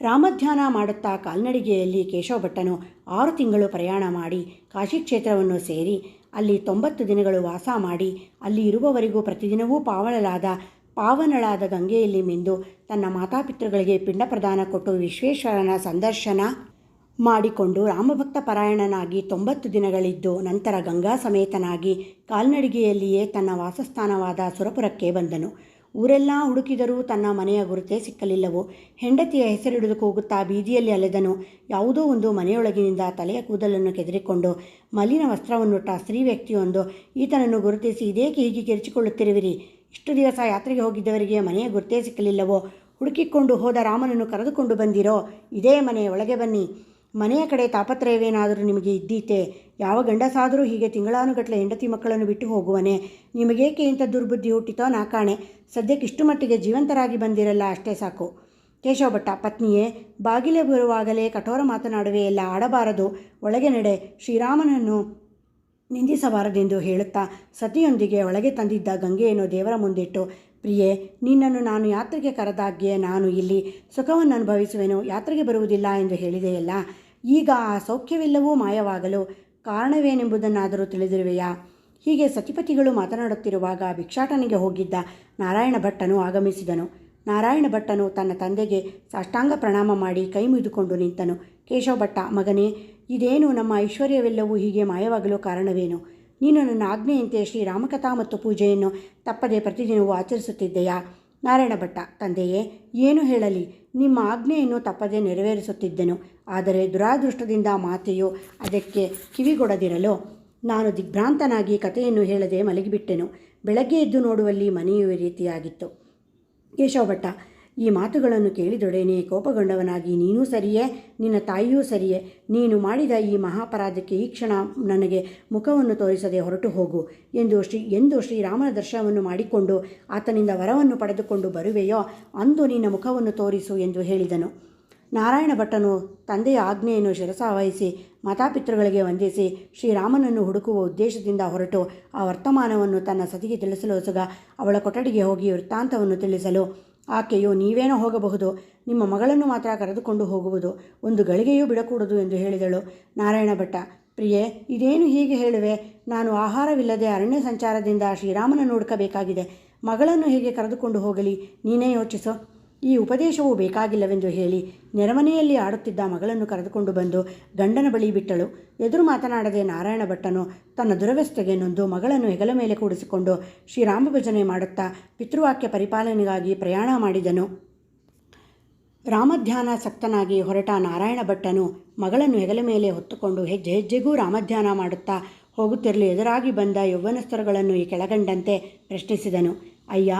ರಾಮಧ್ಯಾನ ಮಾಡುತ್ತಾ ಕಾಲ್ನಡಿಗೆಯಲ್ಲಿ ಕೇಶವ ಭಟ್ಟನು ಆರು ತಿಂಗಳು ಪ್ರಯಾಣ ಮಾಡಿ ಕಾಶಿ ಕ್ಷೇತ್ರವನ್ನು ಸೇರಿ ಅಲ್ಲಿ ತೊಂಬತ್ತು ದಿನಗಳು ವಾಸ ಮಾಡಿ ಅಲ್ಲಿ ಇರುವವರೆಗೂ ಪ್ರತಿದಿನವೂ ಪಾವನಲಾದ ಪಾವನಳಾದ ಗಂಗೆಯಲ್ಲಿ ಮಿಂದು ತನ್ನ ಮಾತಾಪಿತೃಗಳಿಗೆ ಪಿಂಡ ಪ್ರದಾನ ಕೊಟ್ಟು ವಿಶ್ವೇಶ್ವರನ ಸಂದರ್ಶನ ಮಾಡಿಕೊಂಡು ರಾಮಭಕ್ತ ಪರಾಯಣನಾಗಿ ತೊಂಬತ್ತು ದಿನಗಳಿದ್ದು ನಂತರ ಗಂಗಾ ಸಮೇತನಾಗಿ ಕಾಲ್ನಡಿಗೆಯಲ್ಲಿಯೇ ತನ್ನ ವಾಸಸ್ಥಾನವಾದ ಸುರಪುರಕ್ಕೆ ಬಂದನು. ಊರೆಲ್ಲ ಹುಡುಕಿದರೂ ತನ್ನ ಮನೆಯ ಗುರುತೇ ಸಿಕ್ಕಲಿಲ್ಲವು. ಹೆಂಡತಿಯ ಹೆಸರಿಡಿದು ಕೂಗುತ್ತಾ ಬೀದಿಯಲ್ಲಿ ಅಲೆದನು. ಯಾವುದೋ ಒಂದು ಮನೆಯೊಳಗಿನಿಂದ ತಲೆಯ ಕೂದಲನ್ನು ಕೆದರಿಕೊಂಡು ಮಲಿನ ವಸ್ತ್ರವನ್ನುಟ್ಟ ಸ್ತ್ರೀ ವ್ಯಕ್ತಿಯೊಂದು, ಈತನನ್ನು ಗುರುತಿಸಿ ಇದೇಕೆ ಹೀಗೆ ಕಿರಿಚಿಕೊಳ್ಳುತ್ತಿರುವಿರಿ ಇಷ್ಟು ದಿವಸ ಯಾತ್ರೆಗೆ ಹೋಗಿದ್ದವರಿಗೆ ಮನೆಯ ಗೊತ್ತೇ ಸಿಕ್ಕಲಿಲ್ಲವೋ? ಹುಡುಕಿಕೊಂಡು ಹೋದ ರಾಮನನ್ನು ಕರೆದುಕೊಂಡು ಬಂದಿರೋ? ಇದೇ ಮನೆ ಒಳಗೆ ಬನ್ನಿ. ಮನೆಯ ಕಡೆ ತಾಪತ್ರಯವೇನಾದರೂ ನಿಮಗೆ ಇದ್ದೀತೆ? ಯಾವ ಗಂಡಸಾದರೂ ಹೀಗೆ ತಿಂಗಳಾನುಗಟ್ಟಲೆ ಹೆಂಡತಿ ಮಕ್ಕಳನ್ನು ಬಿಟ್ಟು ಹೋಗುವನೆ? ನಿಮಗೇಕೆ ಇಂಥ ದುರ್ಬುದ್ಧಿ ಹುಟ್ಟಿತೋ ನಾಕಾಣೆ ಸದ್ಯಕ್ಕೆ ಇಷ್ಟು ಮಟ್ಟಿಗೆ ಜೀವಂತರಾಗಿ ಬಂದಿರಲ್ಲ ಅಷ್ಟೇ ಸಾಕು. ಕೇಶವ ಭಟ್ಟ, ಪತ್ನಿಯೇ, ಬಾಗಿಲೆ ಬರುವಾಗಲೇ ಕಠೋರ ಮಾತನಾಡುವೆಯಲ್ಲ ಆಡಬಾರದು. ಒಳಗೆ ನಡೆ. ಶ್ರೀರಾಮನನ್ನು ನಿಂದಿಸಬಾರದೆಂದು ಹೇಳುತ್ತಾ ಸತಿಯೊಂದಿಗೆ ಒಳಗೆ ತಂದಿದ್ದ ಗಂಗೆಯನ್ನು ದೇವರ ಮುಂದಿಟ್ಟು, ಪ್ರಿಯೆ, ನಿನ್ನನ್ನು ನಾನು ಯಾತ್ರೆಗೆ ಕರೆದಾಗ್ಗೆ ನಾನು ಇಲ್ಲಿ ಸುಖವನ್ನು ಅನುಭವಿಸುವೆನು, ಯಾತ್ರೆಗೆ ಬರುವುದಿಲ್ಲ ಎಂದು ಹೇಳಿದೆಯಲ್ಲ, ಈಗ ಆ ಸೌಖ್ಯವೆಲ್ಲವೂ ಮಾಯವಾಗಲು ಕಾರಣವೇನೆಂಬುದನ್ನಾದರೂ ತಿಳಿದಿರುವೆಯಾ? ಹೀಗೆ ಸತಿಪತಿಗಳು ಮಾತನಾಡುತ್ತಿರುವಾಗ ಭಿಕ್ಷಾಟನೆಗೆ ಹೋಗಿದ್ದ ನಾರಾಯಣ ಭಟ್ಟನು ಆಗಮಿಸಿದನು. ನಾರಾಯಣ ಭಟ್ಟನು ತನ್ನ ತಂದೆಗೆ ಸಾಷ್ಟಾಂಗ ಪ್ರಣಾಮ ಮಾಡಿ ಕೈ ಮುಗಿದುಕೊಂಡು ನಿಂತನು. ಕೇಶವ ಭಟ್ಟ ಮಗನೇ ಇದೇನು ನಮ್ಮ ಐಶ್ವರ್ಯವೆಲ್ಲವೂ ಹೀಗೆ ಮಾಯವಾಗಲು ಕಾರಣವೇನು? ನೀನು ನನ್ನ ಆಜ್ಞೆಯಂತೆ ಶ್ರೀರಾಮಕಥಾ ಮತ್ತು ಪೂಜೆಯನ್ನು ತಪ್ಪದೆ ಪ್ರತಿದಿನವೂ ಆಚರಿಸುತ್ತಿದ್ದೆಯಾ? ನಾರಾಯಣ ಭಟ್ಟ, ತಂದೆಯೇ, ಏನು ಹೇಳಲಿ? ನಿಮ್ಮ ಆಜ್ಞೆಯನ್ನು ತಪ್ಪದೆ ನೆರವೇರಿಸುತ್ತಿದ್ದೆನು. ಆದರೆ ದುರಾದೃಷ್ಟದಿಂದ ಮಾತೆಯು ಅದಕ್ಕೆ ಕಿವಿಗೊಡದಿರಲು? ನಾನು ದಿಗ್ಭ್ರಾಂತನಾಗಿ ಕಥೆಯನ್ನು ಹೇಳದೆ ಮಲಗಿಬಿಟ್ಟೆನು. ಬೆಳಗ್ಗೆ ಎದ್ದು ನೋಡುವಲ್ಲಿ ಮನೆಯುವ ರೀತಿಯಾಗಿತ್ತು. ಕೇಶವ ಭಟ್ಟ ಈ ಮಾತುಗಳನ್ನು ಕೇಳಿದೊಡನೆ ಕೋಪಗೊಂಡವನಾಗಿ, ನೀನೂ ಸರಿಯೇ, ನಿನ್ನ ತಾಯಿಯೂ ಸರಿಯೇ, ನೀನು ಮಾಡಿದ ಈ ಮಹಾಪರಾಧಕ್ಕೆ ಈ ಕ್ಷಣ ನನಗೆ ಮುಖವನ್ನು ತೋರಿಸದೆ ಹೊರಟು ಹೋಗು ಎಂದು ಶ್ರೀ, ಎಂದು ಶ್ರೀರಾಮನ ದರ್ಶನವನ್ನು ಮಾಡಿಕೊಂಡು, ಆತನಿಂದ ವರವನ್ನು ಪಡೆದುಕೊಂಡು ಬರುವೆಯೋ, ಅಂದು ನಿನ್ನ ಮುಖವನ್ನು ತೋರಿಸು ಎಂದು ಹೇಳಿದನು. ನಾರಾಯಣ ಭಟ್ಟನು ತಂದೆಯ ಆಜ್ಞೆಯನ್ನು ಶಿರಸಾವಹಿಸಿ, ಮಾತಾಪಿತೃಗಳಿಗೆ ವಂದಿಸಿ ಶ್ರೀರಾಮನನ್ನು ಹುಡುಕುವ ಉದ್ದೇಶದಿಂದ ಹೊರಟು, ಆ ವರ್ತಮಾನವನ್ನು ತನ್ನ ಸತಿಗೆ ತಿಳಿಸಲು ಸುಗ ಅವಳ ಕೊಠಡಿಗೆ ಹೋಗಿ ವೃತ್ತಾಂತವನ್ನು ತಿಳಿಸಲು ಆಕೆಯು ನೀವೇನೋ ಹೋಗಬಹುದು, ನಿಮ್ಮ ಮಗಳನ್ನು ಮಾತ್ರ ಕರೆದುಕೊಂಡು ಹೋಗುವುದು, ಒಂದು ಗಳಿಗೆಯೂ ಬಿಡಕೂಡದು ಎಂದು ಹೇಳಿದಳು. ನಾರಾಯಣ ಭಟ್ಟ, ಪ್ರಿಯೆ, ಇದೇನು ಹೀಗೆ ಹೇಳುವೆ? ನಾನು ಆಹಾರವಿಲ್ಲದೆ ಅರಣ್ಯ ಸಂಚಾರದಿಂದ ಶ್ರೀರಾಮನ ನೋಡ್ಕಬೇಕಾಗಿದೆ ಮಗಳನ್ನು ಹೇಗೆ ಕರೆದುಕೊಂಡು ಹೋಗಲಿ? ನೀನೇ ಯೋಚಿಸು. ಈ ಉಪದೇಶವು ಬೇಕಾಗಿಲ್ಲವೆಂದು ಹೇಳಿ ನೆರಮನೆಯಲ್ಲಿ ಆಡುತ್ತಿದ್ದ ಮಗಳನ್ನು ಕರೆದುಕೊಂಡು ಬಂದು ಗಂಡನ ಬಳಿ ಬಿಟ್ಟಳು. ಎದುರು ಮಾತನಾಡದೆ ನಾರಾಯಣ ಭಟ್ಟನು ತನ್ನ ದುರವಸ್ಥೆಗೆ ನೊಂದು ಮಗಳನ್ನು ಹೆಗಲ ಮೇಲೆ ಕೂಡಿಸಿಕೊಂಡು ಶ್ರೀರಾಮ ಭಜನೆ ಮಾಡುತ್ತಾ ಪಿತೃವಾಕ್ಯ ಪರಿಪಾಲನೆಗಾಗಿ ಪ್ರಯಾಣ ಮಾಡಿದನು. ರಾಮಧ್ಯಾನ ಸಕ್ತನಾಗಿ ಹೊರಟ ನಾರಾಯಣ ಭಟ್ಟನು ಮಗಳನ್ನು ಹೆಗಲ ಮೇಲೆ ಹೊತ್ತುಕೊಂಡು ಹೆಜ್ಜೆ ಹೆಜ್ಜೆಗೂ ರಾಮಧ್ಯಾನ ಮಾಡುತ್ತಾ ಹೋಗುತ್ತಿರಲು ಎದುರಾಗಿ ಬಂದ ಯೌವನಸ್ಥರುಗಳನ್ನು ಈ ಕೆಳಗಂಡಂತೆ ಪ್ರಶ್ನಿಸಿದನು. ಅಯ್ಯ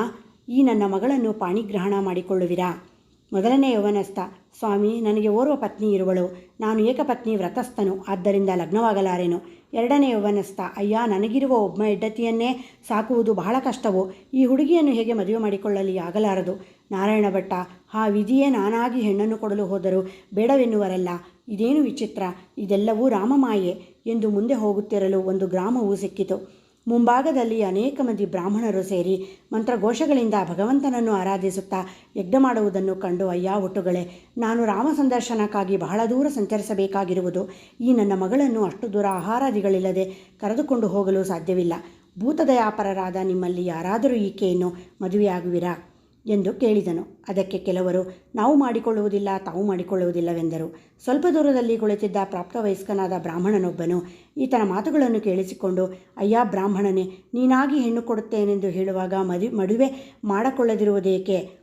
ಈ ನನ್ನ ಮಗಳನ್ನು ಪಾಣಿಗ್ರಹಣ ಮಾಡಿಕೊಳ್ಳುವಿರಾ? ಮೊದಲನೇ ಯೌವನಸ್ಥ, ಸ್ವಾಮಿ, ನನಗೆ ಓರ್ವ ಪತ್ನಿ ಇರುವಳು. ನಾನು ಏಕಪತ್ನಿ ವ್ರತಸ್ಥನು, ಆದ್ದರಿಂದ ಲಗ್ನವಾಗಲಾರೆನು. ಎರಡನೇ ಯೌವನಸ್ಥ, ಅಯ್ಯ, ನನಗಿರುವ ಒಬ್ಬ ಹೆಂಡತಿಯನ್ನೇ ಸಾಕುವುದು ಬಹಳ ಕಷ್ಟವು? ಈ ಹುಡುಗಿಯನ್ನು ಹೇಗೆ ಮದುವೆ ಮಾಡಿಕೊಳ್ಳಲಿ ಆಗಲಾರದು? ನಾರಾಯಣ ಭಟ್ಟ, ಆ ವಿಧಿಯೇ ನಾನಾಗಿ ಹೆಣ್ಣನ್ನು ಕೊಡಲು ಹೋದರೂ ಬೇಡವೆನ್ನುವರಲ್ಲ. ಇದೇನು ವಿಚಿತ್ರ? ಇದೆಲ್ಲವೂ ರಾಮಮಾಯೆ ಎಂದು ಮುಂದೆ ಹೋಗುತ್ತಿರಲು ಒಂದು ಗ್ರಾಮವು ಸಿಕ್ಕಿತು. ಮುಂಭಾಗದಲ್ಲಿ ಅನೇಕ ಮಂದಿ ಬ್ರಾಹ್ಮಣರು ಸೇರಿ ಮಂತ್ರಘೋಷಗಳಿಂದ ಭಗವಂತನನ್ನು ಆರಾಧಿಸುತ್ತಾ ಯಜ್ಞ ಮಾಡುವುದನ್ನು ಕಂಡು ಅಯ್ಯ ಒಟ್ಟುಗಳೇ, ನಾನು ರಾಮ ಸಂದರ್ಶನಕ್ಕಾಗಿ ಬಹಳ ದೂರ ಸಂಚರಿಸಬೇಕಾಗಿರುವುದು, ಈ ನನ್ನ ಮಗಳನ್ನು ಅಷ್ಟು ದೂರ ಆಹಾರಾದಿಗಳಿಲ್ಲದೆ ಕರೆದುಕೊಂಡು ಹೋಗಲು ಸಾಧ್ಯವಿಲ್ಲ. ಭೂತದಯಾಪರರಾದ ನಿಮ್ಮಲ್ಲಿ ಯಾರಾದರೂ ಈಕೆಯನ್ನು ಮದುವೆಯಾಗುವಿರಾ? ಎಂದು ಕೇಳಿದನು. ಅದಕ್ಕೆ ಕೆಲವರು, ನಾವು ಮಾಡಿಕೊಳ್ಳುವುದಿಲ್ಲ, ತಾವು ಮಾಡಿಕೊಳ್ಳುವುದಿಲ್ಲವೆಂದರು. ಸ್ವಲ್ಪ ದೂರದಲ್ಲಿ ಕುಳಿತಿದ್ದ ಪ್ರಾಪ್ತವಯಸ್ಕನಾದ ಬ್ರಾಹ್ಮಣನೊಬ್ಬನು ಈತನ ಮಾತುಗಳನ್ನು ಕೇಳಿಸಿಕೊಂಡು, ಅಯ್ಯ ಬ್ರಾಹ್ಮಣನೇ, ನೀನಾಗಿ ಹೆಣ್ಣು ಕೊಡುತ್ತೇನೆಂದು ಹೇಳುವಾಗ ಮದು ಮದುವೆ ಮಾಡಿಕೊಳ್ಳದಿರುವುದೇಕೆ?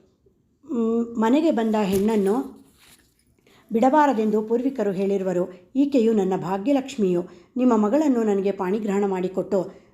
ಮನೆಗೆ ಬಂದ ಹೆಣ್ಣನ್ನು ಬಿಡಬಾರದೆಂದು ಪೂರ್ವಿಕರು ಹೇಳಿರುವರು. ಈಕೆಯು ನನ್ನ ಭಾಗ್ಯಲಕ್ಷ್ಮಿಯು. ನಿಮ್ಮ ಮಗಳನ್ನು ನನಗೆ ಪಾಣಿಗ್ರಹಣ ಮಾಡಿಕೊಟ್ಟು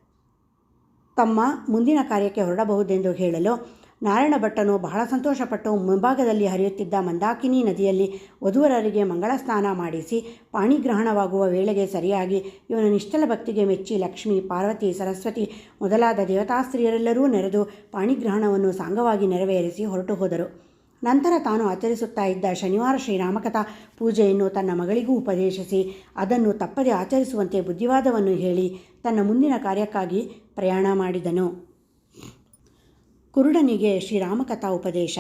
ತಮ್ಮ ಮುಂದಿನ ಕಾರ್ಯಕ್ಕೆ ಹೊರಡಬಹುದೆಂದು ಹೇಳಲು ನಾರಾಯಣ ಭಟ್ಟನು ಬಹಳ ಸಂತೋಷಪಟ್ಟು ಮುಂಭಾಗದಲ್ಲಿ ಹರಿಯುತ್ತಿದ್ದ ಮಂದಾಕಿನಿ ನದಿಯಲ್ಲಿ ವಧುವರರಿಗೆ ಮಂಗಳ ಸ್ನಾನ ಮಾಡಿಸಿ ಪಾಣಿಗ್ರಹಣವಾಗುವ ವೇಳೆಗೆ ಸರಿಯಾಗಿ ಇವನ ನಿಶ್ಚಲ ಭಕ್ತಿಗೆ ಮೆಚ್ಚಿ ಲಕ್ಷ್ಮಿ, ಪಾರ್ವತಿ, ಸರಸ್ವತಿ ಮೊದಲಾದ ದೇವತಾಸ್ತ್ರೀಯರೆಲ್ಲರೂ ನೆರೆದು ಪಾಣಿಗ್ರಹಣವನ್ನು ಸಾಂಗವಾಗಿ ನೆರವೇರಿಸಿ ಹೊರಟು ಹೋದರು. ನಂತರ ತಾನು ಆಚರಿಸುತ್ತಾ ಇದ್ದ ಶನಿವಾರ ಶ್ರೀರಾಮಕಥಾ ಪೂಜೆಯನ್ನು ತನ್ನ ಮಗಳಿಗೂ ಉಪದೇಶಿಸಿ ಅದನ್ನು ತಪ್ಪದೆ ಆಚರಿಸುವಂತೆ ಬುದ್ಧಿವಾದವನ್ನು ಹೇಳಿ ತನ್ನ ಮುಂದಿನ ಕಾರ್ಯಕ್ಕಾಗಿ ಪ್ರಯಾಣ ಮಾಡಿದನು. ಕುರುಡನಿಗೆ ಶ್ರೀರಾಮಕಥಾ ಉಪದೇಶ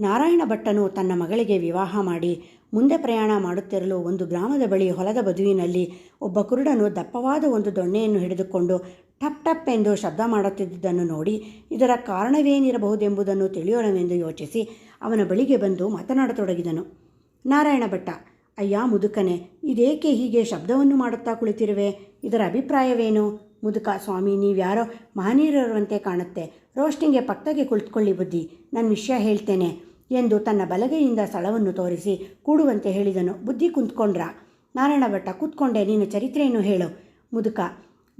ನಾರಾಯಣ ಭಟ್ಟನು ತನ್ನ ಮಗಳಿಗೆ ವಿವಾಹ ಮಾಡಿ ಮುಂದೆ ಪ್ರಯಾಣ ಮಾಡುತ್ತಿರಲು ಒಂದು ಗ್ರಾಮದ ಬಳಿ ಹೊಲದ ಬದುವಿನಲ್ಲಿ ಒಬ್ಬ ಕುರುಡನು ದಪ್ಪವಾದ ಒಂದು ದೊಣ್ಣೆಯನ್ನು ಹಿಡಿದುಕೊಂಡು ಟಪ್ ಟಪ್ ಎಂದು ಶಬ್ದ ಮಾಡುತ್ತಿದ್ದುದನ್ನು ನೋಡಿ ಇದರ ಕಾರಣವೇನಿರಬಹುದೆಂಬುದನ್ನು ತಿಳಿಯೋಣವೆಂದು ಯೋಚಿಸಿ ಅವನ ಬಳಿಗೆ ಬಂದು ಮಾತನಾಡತೊಡಗಿದನು. ನಾರಾಯಣ ಭಟ್ಟ, ಅಯ್ಯ ಮುದುಕನೆ, ಇದೇಕೆ ಹೀಗೆ ಶಬ್ದವನ್ನು ಮಾಡುತ್ತಾ ಕುಳಿತಿರುವೆ? ಇದರ ಅಭಿಪ್ರಾಯವೇನು? ಮುದುಕ ಸ್ವಾಮಿ, ನೀವ್ಯಾರೋ ಮಹನೀಯರಂತೆ ಕಾಣುತ್ತೆ. ರೋಸ್ಟಿಂಗ್ಗೆ ಪಕ್ಕಕ್ಕೆ ಕುಳಿತುಕೊಳ್ಳಿ ಬುದ್ಧಿ. ನನ್ನ ವಿಷಯ ಹೇಳ್ತೇನೆ ಎಂದು ತನ್ನ ಬಲಗೈಯಿಂದ ಸ್ಥಳವನ್ನು ತೋರಿಸಿ ಕೂಡುವಂತೆ ಹೇಳಿದನು. ಬುದ್ಧಿ ಕುಂತ್ಕೊಂಡ್ರ. ನಾರಾಯಣ ಭಟ್ಟ, ಕೂತ್ಕೊಂಡೆ ನಿನ್ನ ಚರಿತ್ರೆಯನ್ನು ಹೇಳು. ಮುದುಕ,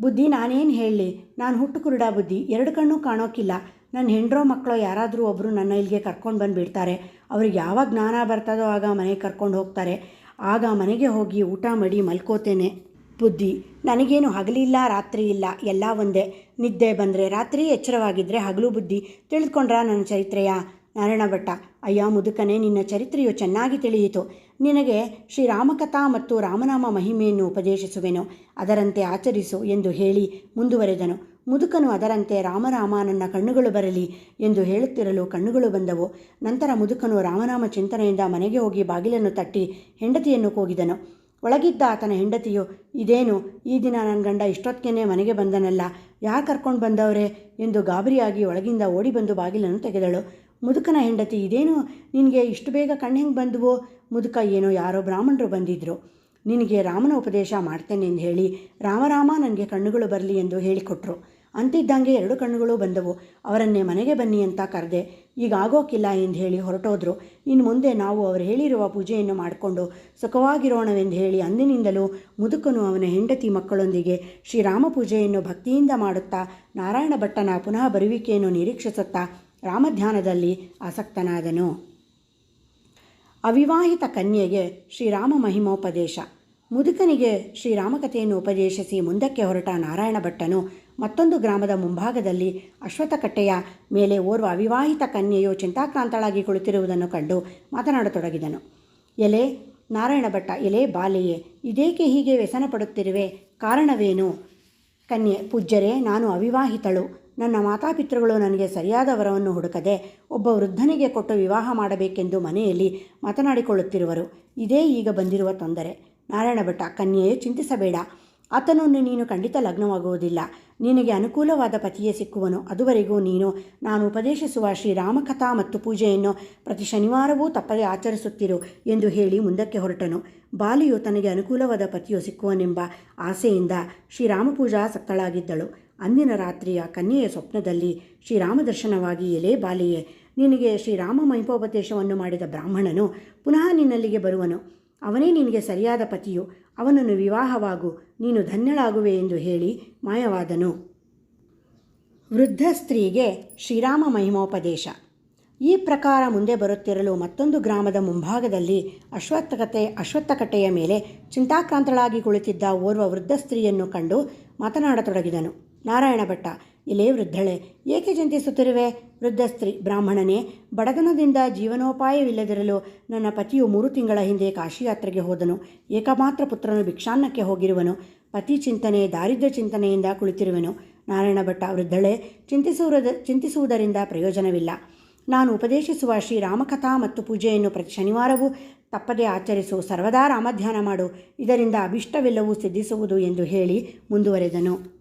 ಬುದ್ಧಿ ನಾನೇನು ಹೇಳಲಿ ನಾನು ಹುಟ್ಟು ಕುರುಡ ಬುದ್ಧಿ. ಎರಡು ಕಣ್ಣು ಕಾಣೋಕ್ಕಿಲ್ಲ ನನ್ನ ಹೆಂಡ್ರೋ ಮಕ್ಕಳು ಯಾರಾದರೂ ಒಬ್ಬರು ನನ್ನ ಇಲ್ಲಿಗೆ ಕರ್ಕೊಂಡು ಬಂದುಬಿಡ್ತಾರೆ. ಅವ್ರಿಗೆ ಯಾವಾಗ ಜ್ಞಾನ ಬರ್ತದೋ ಆಗ ಮನೆಗೆ ಕರ್ಕೊಂಡು ಹೋಗ್ತಾರೆ. ಆಗ ಮನೆಗೆ ಹೋಗಿ ಊಟ ಮಾಡಿ ಮಲ್ಕೋತೇನೆ. ಬುದ್ಧಿ. ನನಗೇನು ಹಗಲಿಲ್ಲ, ರಾತ್ರಿ ಇಲ್ಲ, ಎಲ್ಲ ಒಂದೇ. ನಿದ್ದೆ ಬಂದರೆ ರಾತ್ರಿ ಎಚ್ಚರವಾಗಿದ್ದರೆ ಹಗಲು ಬುದ್ಧಿ. ತಿಳಿದುಕೊಂಡ್ರ ನನ್ನ ಚರಿತ್ರೆಯ? ನಾರಾಯಣ ಭಟ್ಟ ಅಯ್ಯ ಮುದುಕನೇ, ನಿನ್ನ ಚರಿತ್ರೆಯು ಚೆನ್ನಾಗಿ ತಿಳಿಯಿತು. ನಿನಗೆ ಶ್ರೀರಾಮಕಥಾ ಮತ್ತು ರಾಮನಾಮ ಮಹಿಮೆಯನ್ನು ಉಪದೇಶಿಸುವೆನು. ಅದರಂತೆ ಆಚರಿಸು ಎಂದು ಹೇಳಿ ಮುಂದುವರೆದನು. ಮುದುಕನು ಅದರಂತೆ ರಾಮರಾಮ ನನ್ನ ಕಣ್ಣುಗಳು ಬರಲಿ ಎಂದು ಹೇಳುತ್ತಿರಲು ಕಣ್ಣುಗಳು ಬಂದವು. ನಂತರ ಮುದುಕನು ರಾಮನಾಮ ಚಿಂತನೆಯಿಂದ ಮನೆಗೆ ಹೋಗಿ ಬಾಗಿಲನ್ನು ತಟ್ಟಿ ಹೆಂಡತಿಯನ್ನು ಕೂಗಿದನು. ಒಳಗಿದ್ದ ಆತನ ಹೆಂಡತಿಯು, ಇದೇನು? ಈ ದಿನ ನನ್ನ ಗಂಡ ಇಷ್ಟೊತ್ತಿಗೆ ಮನೆಗೆ ಬಂದನಲ್ಲ ಯಾಕೆ ಕರ್ಕೊಂಡು ಬಂದವರೇ? ಎಂದು ಗಾಬರಿಯಾಗಿ ಒಳಗಿಂದ ಓಡಿ ಬಂದು ಬಾಗಿಲನ್ನು ತೆಗೆದಳು. ಮುದುಕನ ಹೆಂಡತಿ, ಇದೇನು? ನಿನಗೆ ಇಷ್ಟು ಬೇಗ ಕಣ್ಣು ಹೆಂಗೆ ಬಂದುವು? ಮುದುಕ, ಏನೋ ಯಾರೋ ಬ್ರಾಹ್ಮಣರು ಬಂದಿದ್ದರು ನಿನಗೆ ರಾಮನ ಉಪದೇಶ ಮಾಡ್ತೇನೆ ಎಂದು ಹೇಳಿ ರಾಮರಾಮ ನನಗೆ ಕಣ್ಣುಗಳು ಬರಲಿ ಎಂದು ಹೇಳಿಕೊಟ್ರು. ಅಂತಿದ್ದಂಗೆ ಎರಡು ಕಣ್ಣುಗಳು ಬಂದವು. ಅವರನ್ನೇ ಮನೆಗೆ ಬನ್ನಿ ಅಂತ ಕರೆದೆ. ಈಗ ಆಗೋಕ್ಕಿಲ್ಲ ಎಂದು ಹೇಳಿ ಹೊರಟೋದ್ರು. ಇನ್ನು ಮುಂದೆ ನಾವು ಅವರು ಹೇಳಿರುವ ಪೂಜೆಯನ್ನು ಮಾಡಿಕೊಂಡು ಸುಖವಾಗಿರೋಣವೆಂದು ಹೇಳಿ ಅಂದಿನಿಂದಲೂ ಮುದುಕನು ಅವನ ಹೆಂಡತಿ ಮಕ್ಕಳೊಂದಿಗೆ ಶ್ರೀರಾಮ ಪೂಜೆಯನ್ನು ಭಕ್ತಿಯಿಂದ ಮಾಡುತ್ತಾ, ನಾರಾಯಣ ಭಟ್ಟನ ಪುನಃ ಬರುವಿಕೆಯನ್ನು ನಿರೀಕ್ಷಿಸುತ್ತಾ ರಾಮಧ್ಯಾನದಲ್ಲಿ ಆಸಕ್ತನಾದನು. ಅವಿವಾಹಿತ ಕನ್ಯೆಗೆ ಶ್ರೀರಾಮ ಮಹಿಮೋಪದೇಶ. ಮುದುಕನಿಗೆ ಶ್ರೀರಾಮಕಥೆಯನ್ನು ಉಪದೇಶಿಸಿ ಮುಂದಕ್ಕೆ ಹೊರಟ ನಾರಾಯಣ ಭಟ್ಟನು ಮತ್ತೊಂದು ಗ್ರಾಮದ ಮುಂಭಾಗದಲ್ಲಿ ಅಶ್ವಥಕಟ್ಟೆಯ ಮೇಲೆ ಓರ್ವ ಅವಿವಾಹಿತ ಕನ್ಯೆಯು ಚಿಂತಾಕ್ರಾಂತಳಾಗಿ ಕುಳಿತಿರುವುದನ್ನು ಕಂಡು ಮಾತನಾಡತೊಡಗಿದನು. ಎಲೆ ನಾರಾಯಣ ಭಟ್ಟ ಎಲೆ ಬಾಲೆಯೇ, ಇದೇಕೆ ಹೀಗೆ ವ್ಯಸನ ಪಡುತ್ತಿರುವೆ ಕಾರಣವೇನು? ಕನ್ಯೆ, ಪೂಜ್ಯರೇ, ನಾನು ಅವಿವಾಹಿತಳು. ನನ್ನ ಮಾತಾಪಿತೃಗಳು ನನಗೆ ಸರಿಯಾದ ವರವನ್ನು ಹುಡುಕದೆ ಒಬ್ಬ ವೃದ್ಧನಿಗೆ ಕೊಟ್ಟು ವಿವಾಹ ಮಾಡಬೇಕೆಂದು ಮನೆಯಲ್ಲಿ ಮಾತನಾಡಿಕೊಳ್ಳುತ್ತಿರುವರು. ಇದೇ ಈಗ ಬಂದಿರುವ ತೊಂದರೆ. ನಾರಾಯಣ ಭಟ್ಟ ಕನ್ಯೆಯೇ, ಚಿಂತಿಸಬೇಡ. ಆತನನ್ನು ನೀನು ಖಂಡಿತ ಲಗ್ನವಾಗುವುದಿಲ್ಲ. ನಿನಗೆ ಅನುಕೂಲವಾದ ಪತಿಯೇ ಸಿಕ್ಕುವನು. ಅದುವರೆಗೂ ನೀನು, ನಾನು ಉಪದೇಶಿಸುವ ಶ್ರೀರಾಮಕಥಾ ಮತ್ತು ಪೂಜೆಯನ್ನು ಪ್ರತಿ ಶನಿವಾರವೂ ತಪ್ಪದೆ ಆಚರಿಸುತ್ತಿರು ಎಂದು ಹೇಳಿ ಮುಂದಕ್ಕೆ ಹೊರಟನು. ಬಾಲಿಯು ತನಗೆ ಅನುಕೂಲವಾದ ಪತಿಯು ಸಿಕ್ಕುವನೆಂಬ ಆಸೆಯಿಂದ ಶ್ರೀರಾಮ ಪೂಜಾಸಕ್ತಳಾಗಿದ್ದಳು ಅಂದಿನ ರಾತ್ರಿಯ ಕನ್ಯೆಯ ಸ್ವಪ್ನದಲ್ಲಿ ಶ್ರೀರಾಮ ದರ್ಶನವಾಗಿ ಎಲೆ ಬಾಲಿಯೇ, ನಿನಗೆ ಶ್ರೀರಾಮ ಮಹಿಪೋಪದೇಶವನ್ನು ಮಾಡಿದ ಬ್ರಾಹ್ಮಣನು ಪುನಃ ನಿನ್ನಲ್ಲಿಗೆ ಬರುವನು. ಅವನೇ ನಿನಗೆ ಸರಿಯಾದ ಪತಿಯು. ಅವನನ್ನು ವಿವಾಹವಾಗು. ನೀನು ಧನ್ಯಳಾಗುವೆ ಎಂದು ಹೇಳಿ ಮಾಯವಾದನು. ವೃದ್ಧ ಸ್ತ್ರೀಗೆ ಶ್ರೀರಾಮ ಮಹಿಮೋಪದೇಶ. ಈ ಪ್ರಕಾರ ಮುಂದೆ ಬರುತ್ತಿರಲು ಮತ್ತೊಂದು ಗ್ರಾಮದ ಮುಂಭಾಗದಲ್ಲಿ ಅಶ್ವತ್ಥಕತೆ ಅಶ್ವತ್ಥಕಟ್ಟೆಯ ಮೇಲೆ ಚಿಂತಾಕ್ರಾಂತಳಾಗಿ ಕುಳಿತಿದ್ದ ಓರ್ವ ವೃದ್ಧ ಸ್ತ್ರೀಯನ್ನು ಕಂಡು ಮಾತನಾಡತೊಡಗಿದನು. ನಾರಾಯಣ ಭಟ್ಟ ಎಲೇ ವೃದ್ಧಳೆ. ಏಕೆ ಚಿಂತಿಸುತ್ತಿರುವೆ? ವೃದ್ಧ ಸ್ತ್ರೀ ಬ್ರಾಹ್ಮಣನೇ, ಬಡತನದಿಂದ ಜೀವನೋಪಾಯವಿಲ್ಲದಿರಲು ನನ್ನ ಪತಿಯು ಮೂರು ತಿಂಗಳ ಹಿಂದೆ ಕಾಶಿಯಾತ್ರೆಗೆ ಹೋದನು. ಏಕಮಾತ್ರ ಪುತ್ರನು ಭಿಕ್ಷಾನ್ನಕ್ಕೆ ಹೋಗಿರುವನು. ಪತಿ ಚಿಂತನೆ ದಾರಿದ್ರ್ಯ ಚಿಂತನೆಯಿಂದ ಕುಳಿತಿರುವೆನು. ನಾರಾಯಣ ಭಟ್ಟ ವೃದ್ಧಳೆ ಚಿಂತಿಸುವುದ ಚಿಂತಿಸುವುದರಿಂದ ಪ್ರಯೋಜನವಿಲ್ಲ. ನಾನು ಉಪದೇಶಿಸುವ ಶ್ರೀರಾಮಕಥಾ ಮತ್ತು ಪೂಜೆಯನ್ನು ಪ್ರತಿ ಶನಿವಾರವೂ ತಪ್ಪದೆ ಆಚರಿಸು, ಸರ್ವದಾ ರಾಮಧ್ಯಾನ ಮಾಡು. ಇದರಿಂದ ಅಭಿಷ್ಟವೆಲ್ಲವೂ ಸಿದ್ಧಿಸುವುದು ಎಂದು ಹೇಳಿ ಮುಂದುವರೆದನು.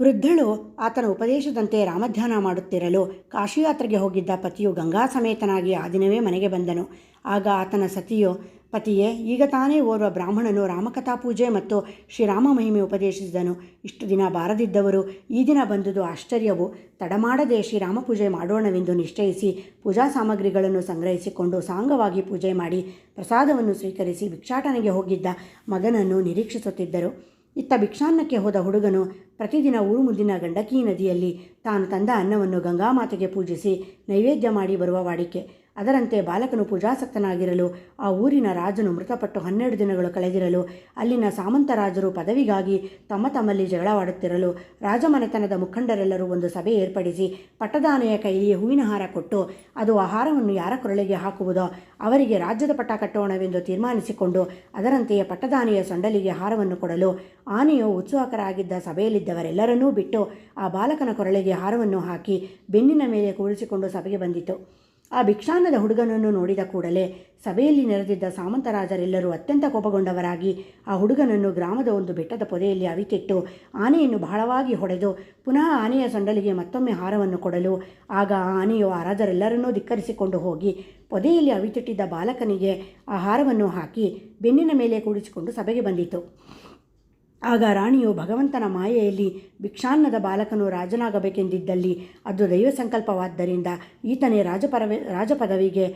ವೃದ್ಧಳು ಆತನ ಉಪದೇಶದಂತೆ ರಾಮಧ್ಯಾನ ಮಾಡುತ್ತಿರಲು ಕಾಶಿಯಾತ್ರೆಗೆ ಹೋಗಿದ್ದ ಪತಿಯು ಗಂಗಾ ಸಮೇತನಾಗಿ ಆ ದಿನವೇ ಮನೆಗೆ ಬಂದನು. ಆಗ ಆತನ ಸತಿಯು, ಪತಿಯೇ, ಈಗ ತಾನೇ ಓರ್ವ ಬ್ರಾಹ್ಮಣನು ರಾಮಕಥಾ ಪೂಜೆ ಮತ್ತು ಶ್ರೀರಾಮ ಮಹಿಮೆ ಉಪದೇಶಿಸಿದನು. ಇಷ್ಟು ದಿನ ಬಾರದಿದ್ದವರು ಈ ದಿನ ಬಂದುದು ಆಶ್ಚರ್ಯವು. ತಡಮಾಡದೆ ಶ್ರೀರಾಮ ಪೂಜೆ ಮಾಡೋಣವೆಂದು ನಿಶ್ಚಯಿಸಿ ಪೂಜಾ ಸಾಮಗ್ರಿಗಳನ್ನು ಸಂಗ್ರಹಿಸಿಕೊಂಡು ಸಾಂಗವಾಗಿ ಪೂಜೆ ಮಾಡಿ ಪ್ರಸಾದವನ್ನು ಸ್ವೀಕರಿಸಿ ಭಿಕ್ಷಾಟನೆಗೆ ಹೋಗಿದ್ದ ಮಗನನ್ನು ನಿರೀಕ್ಷಿಸುತ್ತಿದ್ದರು. ಇತ್ತ ಭಿಕ್ಷಾನ್ನಕ್ಕೆ ಹೋದ ಹುಡುಗನು ಪ್ರತಿದಿನ ಊರು ಮುಂದಿನ ಗಂಡಕಿ ನದಿಯಲ್ಲಿ ತಾನು ತಂದ ಅನ್ನವನ್ನು ಗಂಗಾಮಾತೆಗೆ ಪೂಜಿಸಿ ನೈವೇದ್ಯ ಮಾಡಿ ಬರುವ ವಾಡಿಕೆ. ಅದರಂತೆ ಬಾಲಕನು ಪೂಜಾಸಕ್ತನಾಗಿರಲು, ಆ ಊರಿನ ರಾಜನು ಮೃತಪಟ್ಟು ಹನ್ನೆರಡು ದಿನಗಳು ಕಳೆದಿರಲು, ಅಲ್ಲಿನ ಸಾಮಂತರಾಜರು ಪದವಿಗಾಗಿ ತಮ್ಮ ತಮ್ಮಲ್ಲಿ ಜಗಳವಾಡುತ್ತಿರಲು, ರಾಜಮನೆತನದ ಮುಖಂಡರೆಲ್ಲರೂ ಒಂದು ಸಭೆ ಏರ್ಪಡಿಸಿ ಪಟ್ಟದಾನೆಯ ಕೈಯಲ್ಲಿ ಹೂವಿನ ಹಾರ ಕೊಟ್ಟು, ಅದು ಆಹಾರವನ್ನು ಯಾರ ಕೊರಳಿಗೆ ಹಾಕುವುದೋ ಅವರಿಗೆ ರಾಜ್ಯದ ಪಟ್ಟ ಕಟ್ಟೋಣವೆಂದು ತೀರ್ಮಾನಿಸಿಕೊಂಡು, ಅದರಂತೆಯೇ ಪಟ್ಟದಾನೆಯ ಸೊಂಡಲಿಗೆ ಹಾರವನ್ನು ಕೊಡಲು ಆನೆಯು ಉತ್ಸುಹಕರಾಗಿದ್ದ ಸಭೆಯಲ್ಲಿದ್ದವರೆಲ್ಲರನ್ನೂ ಬಿಟ್ಟು ಆ ಬಾಲಕನ ಕೊರಳಿಗೆ ಹಾರವನ್ನು ಹಾಕಿ ಬೆನ್ನಿನ ಮೇಲೆ ಕೂರಿಸಿಕೊಂಡು ಸಭೆಗೆ ಬಂದಿತು. ಆ ಭಿಕ್ಷಾನ್ನದ ಹುಡುಗನನ್ನು ನೋಡಿದ ಕೂಡಲೇ ಸಭೆಯಲ್ಲಿ ನೆರೆದಿದ್ದ ಸಾಮಂತರಾಜರೆಲ್ಲರೂ ಅತ್ಯಂತ ಕೋಪಗೊಂಡವರಾಗಿ ಆ ಹುಡುಗನನ್ನು ಗ್ರಾಮದ ಒಂದು ಬೆಟ್ಟದ ಪೊದೆಯಲ್ಲಿ ಅವಿತಿಟ್ಟು ಆನೆಯನ್ನು ಬಹಳವಾಗಿ ಹೊಡೆದು ಪುನಃ ಆನೆಯ ಸೊಂಡಲಿಗೆ ಮತ್ತೊಮ್ಮೆ ಹಾರವನ್ನು ಕೊಡಲು ಆಗ ಆ ಆನೆಯು ಆ ರಾಜರೆಲ್ಲರನ್ನೂ ಧಿಕ್ಕರಿಸಿಕೊಂಡು ಹೋಗಿ ಪೊದೆಯಲ್ಲಿ ಅವಿತಿಟ್ಟಿದ್ದ ಬಾಲಕನಿಗೆ ಆ ಹಾರವನ್ನು ಹಾಕಿ ಬೆನ್ನಿನ ಮೇಲೆ ಕೂಡಿಸಿಕೊಂಡು ಸಭೆಗೆ ಬಂದಿತು. ಆಗ ರಾಣಿಯು ಭಗವಂತನ ಮಾಯೆಯಲ್ಲಿ ಭಿಕ್ಷಾನ್ನದ ಬಾಲಕನು ರಾಜನಾಗಬೇಕೆಂದಿದ್ದಲ್ಲಿ ಅದು ದೈವ ಸಂಕಲ್ಪವಾದ್ದರಿಂದ ಈತನೇ ರಾಜಪರವೆ, ರಾಜಪದವಿಗೆ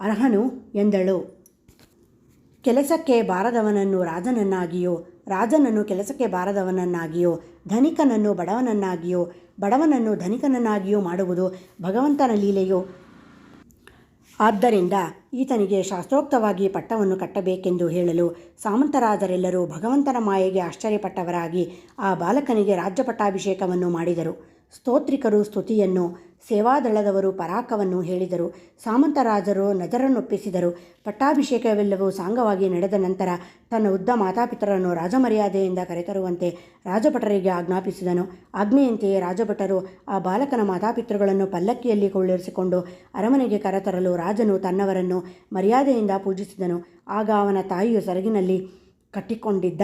ಅರ್ಹನು ಎಂದಳು. ಕೆಲಸಕ್ಕೆ ಬಾರದವನನ್ನು ರಾಜನನ್ನಾಗಿಯೋ, ರಾಜನನ್ನು ಕೆಲಸಕ್ಕೆ ಬಾರದವನನ್ನಾಗಿಯೋ, ಧನಿಕನನ್ನು ಬಡವನನ್ನಾಗಿಯೋ, ಬಡವನನ್ನು ಧನಿಕನನ್ನಾಗಿಯೋ ಮಾಡುವುದು ಭಗವಂತನ ಲೀಲೆಯೋ ಆದ್ದರಿಂದ ಈತನಿಗೆ ಶಾಸ್ತ್ರೋಕ್ತವಾಗಿ ಪಟ್ಟವನ್ನು ಕಟ್ಟಬೇಕೆಂದು ಹೇಳಲು ಸಾಮಂತರಾದರೆಲ್ಲರೂ ಭಗವಂತನ ಮಾಯೆಗೆ ಆಶ್ಚರ್ಯಪಟ್ಟವರಾಗಿ ಆ ಬಾಲಕನಿಗೆ ರಾಜ್ಯಪಟ್ಟಾಭಿಷೇಕವನ್ನು ಮಾಡಿದರು. ಸ್ತೋತ್ರಿಕರು ಸ್ತುತಿಯನ್ನು ಸೇವಾದಳದವರು ಪರಾಕವನ್ನು ಹೇಳಿದರು. ಸಾಮಂತರಾಜರು ನಜರನ್ನೊಪ್ಪಿಸಿದರು. ಪಟ್ಟಾಭಿಷೇಕವೆಲ್ಲವೂ ಸಾಂಗವಾಗಿ ನಡೆದ ನಂತರ ತನ್ನ ಉದ್ದ ಮಾತಾಪಿತರನ್ನು ರಾಜಮರ್ಯಾದೆಯಿಂದ ಕರೆತರುವಂತೆ ರಾಜಭಟರಿಗೆ ಆಜ್ಞಾಪಿಸಿದನು. ಆಜ್ಞೆಯಂತೆಯೇ ರಾಜಭಟರು ಆ ಬಾಲಕನ ಮಾತಾಪಿತೃಗಳನ್ನು ಪಲ್ಲಕ್ಕಿಯಲ್ಲಿ ಕೊಳ್ಳಿರಿಸಿಕೊಂಡು ಅರಮನೆಗೆ ಕರೆತರಲು ರಾಜನು ತನ್ನವರನ್ನು ಮರ್ಯಾದೆಯಿಂದ ಪೂಜಿಸಿದನು. ಆಗ ಅವನ ತಾಯಿಯು ಸರಗಿನಲ್ಲಿ ಕಟ್ಟಿಕೊಂಡಿದ್ದ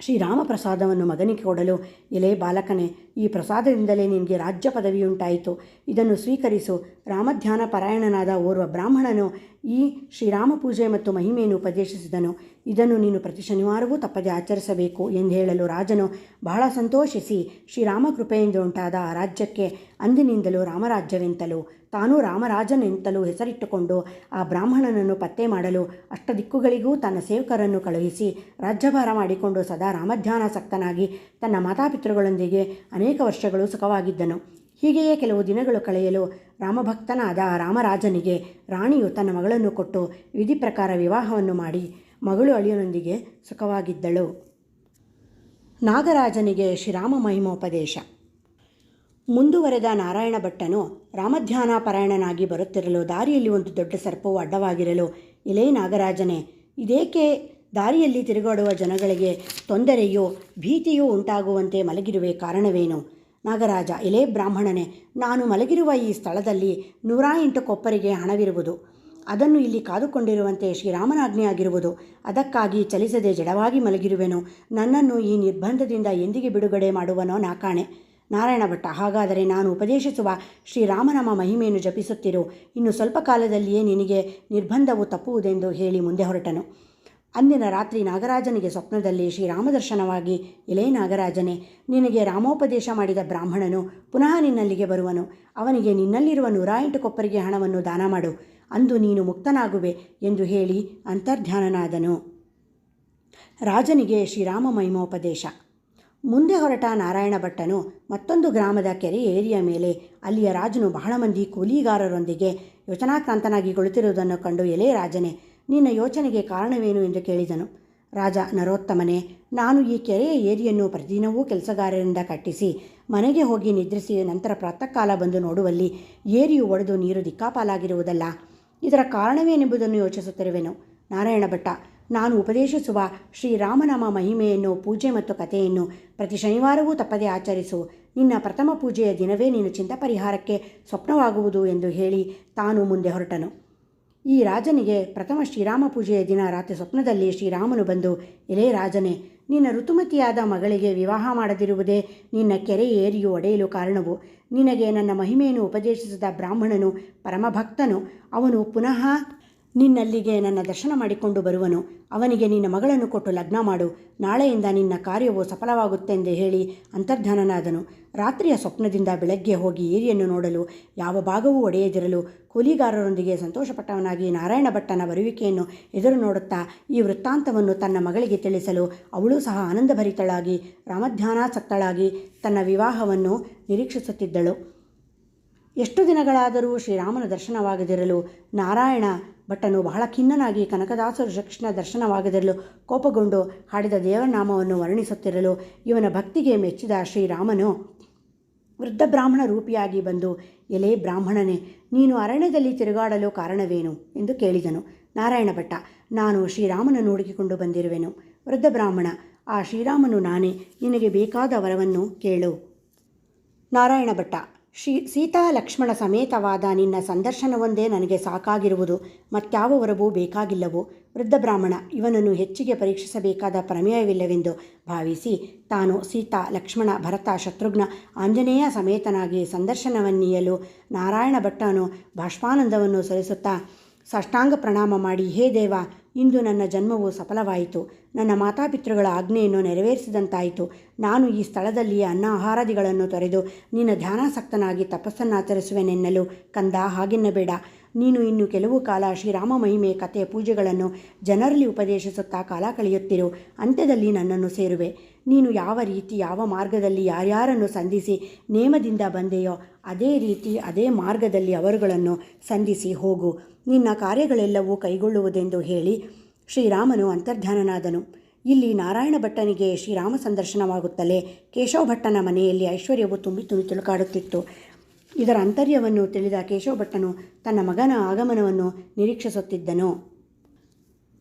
ಶ್ರೀರಾಮಪ್ರಸಾದವನ್ನು ಮಗನಿಗೆ ಕೊಡಲು ಎಲೆ ಬಾಲಕನೇ ಈ ಪ್ರಸಾದದಿಂದಲೇ ನಿನಗೆ ರಾಜ್ಯ ಪದವಿಯುಂಟಾಯಿತು. ಇದನ್ನು ಸ್ವೀಕರಿಸು. ರಾಮಧ್ಯಾನ ಪರಾಯಣನಾದ ಓರ್ವ ಬ್ರಾಹ್ಮಣನು ಈ ಶ್ರೀರಾಮ ಪೂಜೆ ಮತ್ತು ಮಹಿಮೆಯನ್ನು ಉಪದೇಶಿಸಿದನು. ಇದನ್ನು ನೀನು ಪ್ರತಿ ಶನಿವಾರವೂ ತಪ್ಪದೆ ಆಚರಿಸಬೇಕು ಎಂದು ಹೇಳಲು ರಾಜನು ಬಹಳ ಸಂತೋಷಿಸಿ ಶ್ರೀರಾಮ ಕೃಪೆಯಿಂದ ಉಂಟಾದ ಆ ರಾಜ್ಯಕ್ಕೆ ಅಂದಿನಿಂದಲೂ ರಾಮರಾಜ್ಯವೆಂತಲೂ, ತಾನೂ ರಾಮರಾಜನೆಂತಲೂ ಹೆಸರಿಟ್ಟುಕೊಂಡು ಆ ಬ್ರಾಹ್ಮಣನನ್ನು ಪತ್ತೆ ಮಾಡಲು ಅಷ್ಟ ದಿಕ್ಕುಗಳಿಗೂ ತನ್ನ ಸೇವಕರನ್ನು ಕಳುಹಿಸಿ ರಾಜ್ಯಭಾರ ಮಾಡಿಕೊಂಡು ಸದಾ ರಾಮಧ್ಯಾನಾಸಕ್ತನಾಗಿ ತನ್ನ ಮಾತಾಪಿತೃಗಳೊಂದಿಗೆ ಅನೇಕ ವರ್ಷಗಳು ಸುಖವಾಗಿದ್ದನು. ಹೀಗೆಯೇ ಕೆಲವು ದಿನಗಳು ಕಳೆಯಲು ರಾಮಭಕ್ತನಾದ ರಾಮರಾಜನಿಗೆ ರಾಣಿಯು ತನ್ನ ಮಗಳನ್ನು ಕೊಟ್ಟು ವಿಧಿ ಪ್ರಕಾರ ವಿವಾಹವನ್ನು ಮಾಡಿ ಮಗಳು ಅಳಿಯನೊಂದಿಗೆ ಸುಖವಾಗಿದ್ದಳು. ನಾಗರಾಜನಿಗೆ ಶ್ರೀರಾಮ ಮಹಿಮೋಪದೇಶ ಮುಂದುವರೆದ ನಾರಾಯಣ ಭಟ್ಟನು ರಾಮಧ್ಯಾನ ಪರಾಯಣನಾಗಿ ಬರುತ್ತಿರಲು ದಾರಿಯಲ್ಲಿ ಒಂದು ದೊಡ್ಡ ಸರ್ಪವು ಅಡ್ಡವಾಗಿರಲು ಇಲೇ ನಾಗರಾಜನೇ, ಇದೇಕೆ ದಾರಿಯಲ್ಲಿ ತಿರುಗಾಡುವ ಜನಗಳಿಗೆ ತೊಂದರೆಯೋ, ಭೀತಿಯೋ ಉಂಟಾಗುವಂತೆ ಮಲಗಿರುವೆ ಕಾರಣವೇನು? ನಾಗರಾಜ, ಎಲೆ ಬ್ರಾಹ್ಮಣನೇ, ನಾನು ಮಲಗಿರುವ ಈ ಸ್ಥಳದಲ್ಲಿ ನೂರ ಎಂಟು ಕೊಪ್ಪರಿಗೆ ಹಣವಿರುವುದು. ಅದನ್ನು ಇಲ್ಲಿ ಕಾದುಕೊಂಡಿರುವಂತೆ ಶ್ರೀರಾಮನಾಜ್ಞೆಯಾಗಿರುವುದು ಅದಕ್ಕಾಗಿ ಚಲಿಸದೆ ಜಡವಾಗಿ ಮಲಗಿರುವೆನು. ನನ್ನನ್ನು ಈ ನಿರ್ಬಂಧದಿಂದ ಎಂದಿಗೆ ಬಿಡುಗಡೆ ಮಾಡುವನೋ ನಾಕಾಣೆ. ನಾರಾಯಣ ಭಟ್ಟ, ಹಾಗಾದರೆ ನಾನು ಉಪದೇಶಿಸುವ ಶ್ರೀರಾಮನಾಮ ಮಹಿಮೆಯನ್ನು ಜಪಿಸುತ್ತಿರು. ಇನ್ನು ಸ್ವಲ್ಪ ಕಾಲದಲ್ಲಿಯೇ ನಿನಗೆ ನಿರ್ಬಂಧವು ತಪ್ಪುವುದೆಂದು ಹೇಳಿ ಮುಂದೆ ಹೊರಟನು. ಅಂದಿನ ರಾತ್ರಿ ನಾಗರಾಜನಿಗೆ ಸ್ವಪ್ನದಲ್ಲಿ ಶ್ರೀರಾಮದರ್ಶನವಾಗಿ ಎಲೇ ನಾಗರಾಜನೇ, ನಿನಗೆ ರಾಮೋಪದೇಶ ಮಾಡಿದ ಬ್ರಾಹ್ಮಣನು ಪುನಃ ನಿನ್ನಲ್ಲಿಗೆ ಬರುವನು. ಅವನಿಗೆ ನಿನ್ನಲ್ಲಿರುವ ನೂರ ಎಂಟು ಕೊಪ್ಪರಿಗೆ ಹಣವನ್ನು ದಾನ ಮಾಡು. ಅಂದು ನೀನು ಮುಕ್ತನಾಗುವೆ ಎಂದು ಹೇಳಿ ಅಂತರ್ಧ್ಯಾನನಾದನು. ರಾಜನಿಗೆ ಶ್ರೀರಾಮ ಮಹಿಮೋಪದೇಶ. ಮುಂದೆ ಹೊರಟ ನಾರಾಯಣ ಭಟ್ಟನು ಮತ್ತೊಂದು ಗ್ರಾಮದ ಕೆರೆ ಏರಿಯ ಮೇಲೆ ಅಲ್ಲಿಯ ರಾಜನು ಬಹಳ ಮಂದಿ ಕೂಲಿಗಾರರೊಂದಿಗೆ ಯೋಚನಾಕ್ರಾಂತನಾಗಿ ಕುಳಿತಿರುವುದನ್ನು ಕಂಡು ಎಲೆ ರಾಜನೇ ನಿನ್ನ ಯೋಚನೆಗೆ ಕಾರಣವೇನು ಎಂದು ಕೇಳಿದನು. ರಾಜ, ನರೋತ್ತಮನೇ, ನಾನು ಈ ಕೆರೆಯ ಏರಿಯನ್ನು ಪ್ರತಿದಿನವೂ ಕೆಲಸಗಾರರಿಂದ ಕಟ್ಟಿಸಿ, ಮನೆಗೆ ಹೋಗಿ ನಿದ್ರಿಸಿ, ನಂತರ ಪ್ರಾತಃ ಕಾಲ ಬಂದು ನೋಡುವಲ್ಲಿ ಏರಿಯು ಒಡೆದು ನೀರು ದಿಕ್ಕಾಪಾಲಾಗಿರುವುದಲ್ಲ, ಇದರ ಕಾರಣವೇನೆಂಬುದನ್ನು ಯೋಚಿಸುತ್ತಿರುವೆನು. ನಾರಾಯಣ ಭಟ್ಟ, ನಾನು ಉಪದೇಶಿಸುವ ಶ್ರೀರಾಮನಾಮ ಮಹಿಮೆಯನ್ನು, ಪೂಜೆ ಮತ್ತು ಕಥೆಯನ್ನು ಪ್ರತಿ ಶನಿವಾರವೂ ತಪ್ಪದೆ ಆಚರಿಸು. ನಿನ್ನ ಪ್ರಥಮ ಪೂಜೆಯ ದಿನವೇ ನಿನ್ನ ಚಿಂತ ಪರಿಹಾರಕ್ಕೆ ಸ್ವಪ್ನವಾಗುವುದು ಎಂದು ಹೇಳಿ ತಾನು ಮುಂದೆ ಹೊರಟನು. ಈ ರಾಜನಿಗೆ ಪ್ರಥಮ ಶ್ರೀರಾಮ ಪೂಜೆಯ ದಿನ ರಾತ್ರಿ ಸ್ವಪ್ನದಲ್ಲಿ ಶ್ರೀರಾಮನು ಬಂದು ಎಲೇ ರಾಜನೇ, ನಿನ್ನ ಋತುಮತಿಯಾದ ಮಗಳಿಗೆ ವಿವಾಹ ಮಾಡದಿರುವುದೇ ನಿನ್ನ ಕೆರೆ ಏರಿಯು ಒಡೆಯಲು ಕಾರಣವು. ನಿನಗೆ ನನ್ನ ಮಹಿಮೆಯನ್ನು ಉಪದೇಶಿಸಿದ ಬ್ರಾಹ್ಮಣನು ಪರಮಭಕ್ತನು. ಅವನು ಪುನಃ ನಿನ್ನಲ್ಲಿಗೆ ನನ್ನ ದರ್ಶನ ಮಾಡಿಕೊಂಡು ಬರುವನು. ಅವನಿಗೆ ನಿನ್ನ ಮಗಳನ್ನು ಕೊಟ್ಟು ಲಗ್ನ ಮಾಡು. ನಾಳೆಯಿಂದ ನಿನ್ನ ಕಾರ್ಯವು ಸಫಲವಾಗುತ್ತೆಂದು ಹೇಳಿ ಅಂತರ್ಧಾನನಾದನು. ರಾತ್ರಿಯ ಸ್ವಪ್ನದಿಂದ ಬೆಳಗ್ಗೆ ಹೋಗಿ ಏರಿಯನ್ನು ನೋಡಲು ಯಾವ ಭಾಗವೂ ಒಡೆಯದಿರಲು ಕೂಲಿಗಾರರೊಂದಿಗೆ ಸಂತೋಷಪಟ್ಟವನಾಗಿ ನಾರಾಯಣ ಭಟ್ಟನ ಬರುವಿಕೆಯನ್ನು ಎದುರು ನೋಡುತ್ತಾ ಈ ವೃತ್ತಾಂತವನ್ನು ತನ್ನ ಮಗಳಿಗೆ ತಿಳಿಸಲು ಅವಳು ಸಹ ಆನಂದಭರಿತಳಾಗಿ ರಾಮಧ್ಯಾನಾಸಕ್ತಳಾಗಿ ತನ್ನ ವಿವಾಹವನ್ನು ನಿರೀಕ್ಷಿಸುತ್ತಿದ್ದಳು. ಎಷ್ಟು ದಿನಗಳಾದರೂ ಶ್ರೀರಾಮನ ದರ್ಶನವಾಗದಿರಲು ನಾರಾಯಣ ಭಟ್ಟನು ಬಹಳ ಖಿನ್ನನಾಗಿ ಕನಕದಾಸರು ಶ್ರೀಕೃಷ್ಣ ದರ್ಶನವಾಗದಿರಲು ಕೋಪಗೊಂಡು ಹಾಡಿದ ದೇವನಾಮವನ್ನು ವರ್ಣಿಸುತ್ತಿರಲು ಇವನ ಭಕ್ತಿಗೆ ಮೆಚ್ಚಿದ ಶ್ರೀರಾಮನು ವೃದ್ಧ ಬ್ರಾಹ್ಮಣ ರೂಪಿಯಾಗಿ ಬಂದು, ಎಲೆ ಬ್ರಾಹ್ಮಣನೇ, ನೀನು ಅರಣ್ಯದಲ್ಲಿ ತಿರುಗಾಡಲು ಕಾರಣವೇನು? ಎಂದು ಕೇಳಿದನು. ನಾರಾಯಣ ಭಟ್ಟ, ನಾನು ಶ್ರೀರಾಮನನ್ನು ನೋಡಿಕೊಂಡು ಬಂದಿರುವೆನು. ವೃದ್ಧ ಬ್ರಾಹ್ಮಣ, ಆ ಶ್ರೀರಾಮನು ನಾನೇ, ನಿನಗೆ ಬೇಕಾದ ವರವನ್ನು ಕೇಳು. ನಾರಾಯಣ ಭಟ್ಟ ಶ್ರೀ ಸೀತಾ ಲಕ್ಷ್ಮಣ ಸಮೇತವಾದ ನಿನ್ನ ಸಂದರ್ಶನವೊಂದೇ ನನಗೆ ಸಾಕಾಗಿರುವುದು. ಮತ್ಯಾವ ವರವೂ ಬೇಕಾಗಿಲ್ಲವು? ವೃದ್ಧ ಬ್ರಾಹ್ಮಣ, ಇವನನ್ನು ಹೆಚ್ಚಿಗೆ ಪರೀಕ್ಷಿಸಬೇಕಾದ ಪ್ರಮೇಯವಿಲ್ಲವೆಂದು ಭಾವಿಸಿ ತಾನು ಸೀತಾ ಲಕ್ಷ್ಮಣ ಭರತ ಶತ್ರುಘ್ನ ಆಂಜನೇಯ ಸಮೇತನಾಗಿ ಸಂದರ್ಶನವನ್ನೀಯಲು ನಾರಾಯಣ ಭಟ್ಟನು ಬಾಷ್ಪಾನಂದವನ್ನು ಸಲ್ಲಿಸುತ್ತಾ ಸಾಷ್ಟಾಂಗ ಪ್ರಣಾಮ ಮಾಡಿ, ಹೇ ದೇವ, ಇಂದು ನನ್ನ ಜನ್ಮವು ಸಫಲವಾಯಿತು. ನನ್ನ ಮಾತಾಪಿತೃಗಳ ಆಜ್ಞೆಯನ್ನು ನೆರವೇರಿಸಿದಂತಾಯಿತು. ನಾನು ಈ ಸ್ಥಳದಲ್ಲಿ ಅನ್ನ ಆಹಾರಾದಿಗಳನ್ನು ತೊರೆದು ನಿನ್ನ ಧ್ಯಾನಾಸಕ್ತನಾಗಿ ತಪಸ್ಸನ್ನಾಚರಿಸುವೆನೆನ್ನಲು ಕಂದ, ಹಾಗೆನ್ನಬೇಡ. ನೀನು ಇನ್ನು ಕೆಲವು ಕಾಲ ಶ್ರೀರಾಮ ಮಹಿಮೆ, ಕಥೆ, ಪೂಜೆಗಳನ್ನು ಜನರಲ್ಲಿ ಉಪದೇಶಿಸುತ್ತಾ ಕಾಲ ಕಳೆಯುತ್ತಿರು. ಅಂತ್ಯದಲ್ಲಿ ನನ್ನನ್ನು ಸೇರುವೆ. ನೀನು ಯಾವ ರೀತಿ, ಯಾವ ಮಾರ್ಗದಲ್ಲಿ ಯಾರ್ಯಾರನ್ನು ಸಂಧಿಸಿ ನೇಮದಿಂದ ಬಂದೆಯೋ, ಅದೇ ರೀತಿ ಅದೇ ಮಾರ್ಗದಲ್ಲಿ ಅವರುಗಳನ್ನು ಸಂಧಿಸಿ ಹೋಗು. ನಿನ್ನ ಕಾರ್ಯಗಳೆಲ್ಲವೂ ಕೈಗೊಳ್ಳುವುದೆಂದು ಹೇಳಿ ಶ್ರೀರಾಮನು ಅಂತರ್ಧಾನನಾದನು ಇಲ್ಲಿ ನಾರಾಯಣ ಭಟ್ಟನಿಗೆ ಶ್ರೀರಾಮ ಸಂದರ್ಶನವಾಗುತ್ತಲೇ ಕೇಶವ ಭಟ್ಟನ ಮನೆಯಲ್ಲಿ ಐಶ್ವರ್ಯವು ತುಂಬಿ ತುಂಬಿ ತುಳುಕಾಡುತ್ತಿತ್ತು. ಇದರ ಅಂತರ್ಯವನ್ನು ತಿಳಿದ ಕೇಶವ ಭಟ್ಟನು ತನ್ನ ಮಗನ ಆಗಮನವನ್ನು ನಿರೀಕ್ಷಿಸುತ್ತಿದ್ದನು.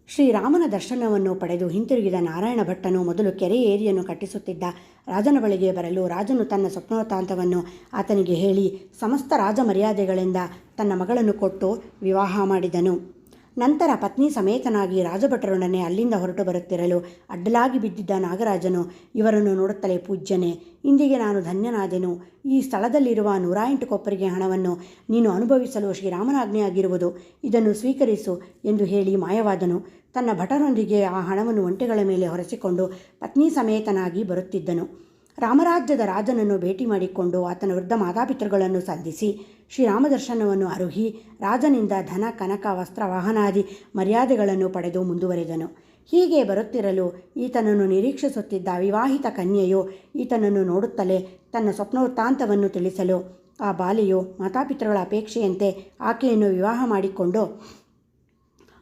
ಶ್ರೀರಾಮನ ದರ್ಶನವನ್ನು ಪಡೆದು ಹಿಂತಿರುಗಿದ ನಾರಾಯಣ ಭಟ್ಟನು ಮೊದಲು ಕೆರೆ ಏರಿಯನ್ನು ಕಟ್ಟಿಸುತ್ತಿದ್ದ. ರಾಜನ ಬಳಿಗೆ ಬರಲು ರಾಜನು ತನ್ನ ಸ್ವಪ್ನವೃತ್ತಾಂತವನ್ನು ಆತನಿಗೆ ಹೇಳಿ, ಸಮಸ್ತ ರಾಜ ಮರ್ಯಾದೆಗಳಿಂದ ತನ್ನ ಮಗಳನ್ನು ಕೊಟ್ಟು ವಿವಾಹ ಮಾಡಿದನು. ನಂತರ ಪತ್ನಿ ಸಮೇತನಾಗಿ ರಾಜಭಟರೊಡನೆ ಅಲ್ಲಿಂದ ಹೊರಟು ಬರುತ್ತಿರಲು ಅಡ್ಡಲಾಗಿ ಬಿದ್ದಿದ್ದ ನಾಗರಾಜನು ಇವರನ್ನು ನೋಡುತ್ತಲೇ ಪೂಜ್ಯನೆ, ಇಂದಿಗೆ ನಾನು ಧನ್ಯನಾದೆನು. ಈ ಸ್ಥಳದಲ್ಲಿರುವ ನೂರ ಎಂಟು ಕೊಪ್ಪರಿಗೆ ಹಣವನ್ನು ನೀನು ಅನುಭವಿಸಲು ಶ್ರೀರಾಮನಾಜ್ಞೆಯಾಗಿರುವುದು. ಇದನ್ನು ಸ್ವೀಕರಿಸು ಎಂದು ಹೇಳಿ ಮಾಯವಾದನು. ತನ್ನ ಭಟರೊಂದಿಗೆ ಆ ಹಣವನ್ನು ಒಂಟೆಗಳ ಮೇಲೆ ಹೊರೆಸಿಕೊಂಡು ಪತ್ನಿ ಸಮೇತನಾಗಿ ಬರುತ್ತಿದ್ದನು. ರಾಮರಾಜ್ಯದ ರಾಜನನ್ನು ಭೇಟಿ ಮಾಡಿಕೊಂಡು ಆತನ ವೃದ್ಧ ಮಾತಾಪಿತೃಗಳನ್ನು ಸಂಧಿಸಿ ಶ್ರೀರಾಮದರ್ಶನವನ್ನು ಅರುಹಿ ರಾಜನಿಂದ ಧನ, ಕನಕ, ವಸ್ತ್ರ, ವಾಹನಾದಿ ಮರ್ಯಾದೆಗಳನ್ನು ಪಡೆದು ಮುಂದುವರೆದನು. ಹೀಗೆ ಬರುತ್ತಿರಲು ಈತನನ್ನು ನಿರೀಕ್ಷಿಸುತ್ತಿದ್ದ ವಿವಾಹಿತ ಕನ್ಯೆಯು ಈತನನ್ನು ನೋಡುತ್ತಲೇ ತನ್ನ ಸ್ವಪ್ನವೃತ್ತಾಂತವನ್ನು ತಿಳಿಸಲು, ಆ ಬಾಲೆಯು ಮಾತಾಪಿತೃಗಳ ಅಪೇಕ್ಷೆಯಂತೆ ಆಕೆಯನ್ನು ವಿವಾಹ ಮಾಡಿಕೊಂಡು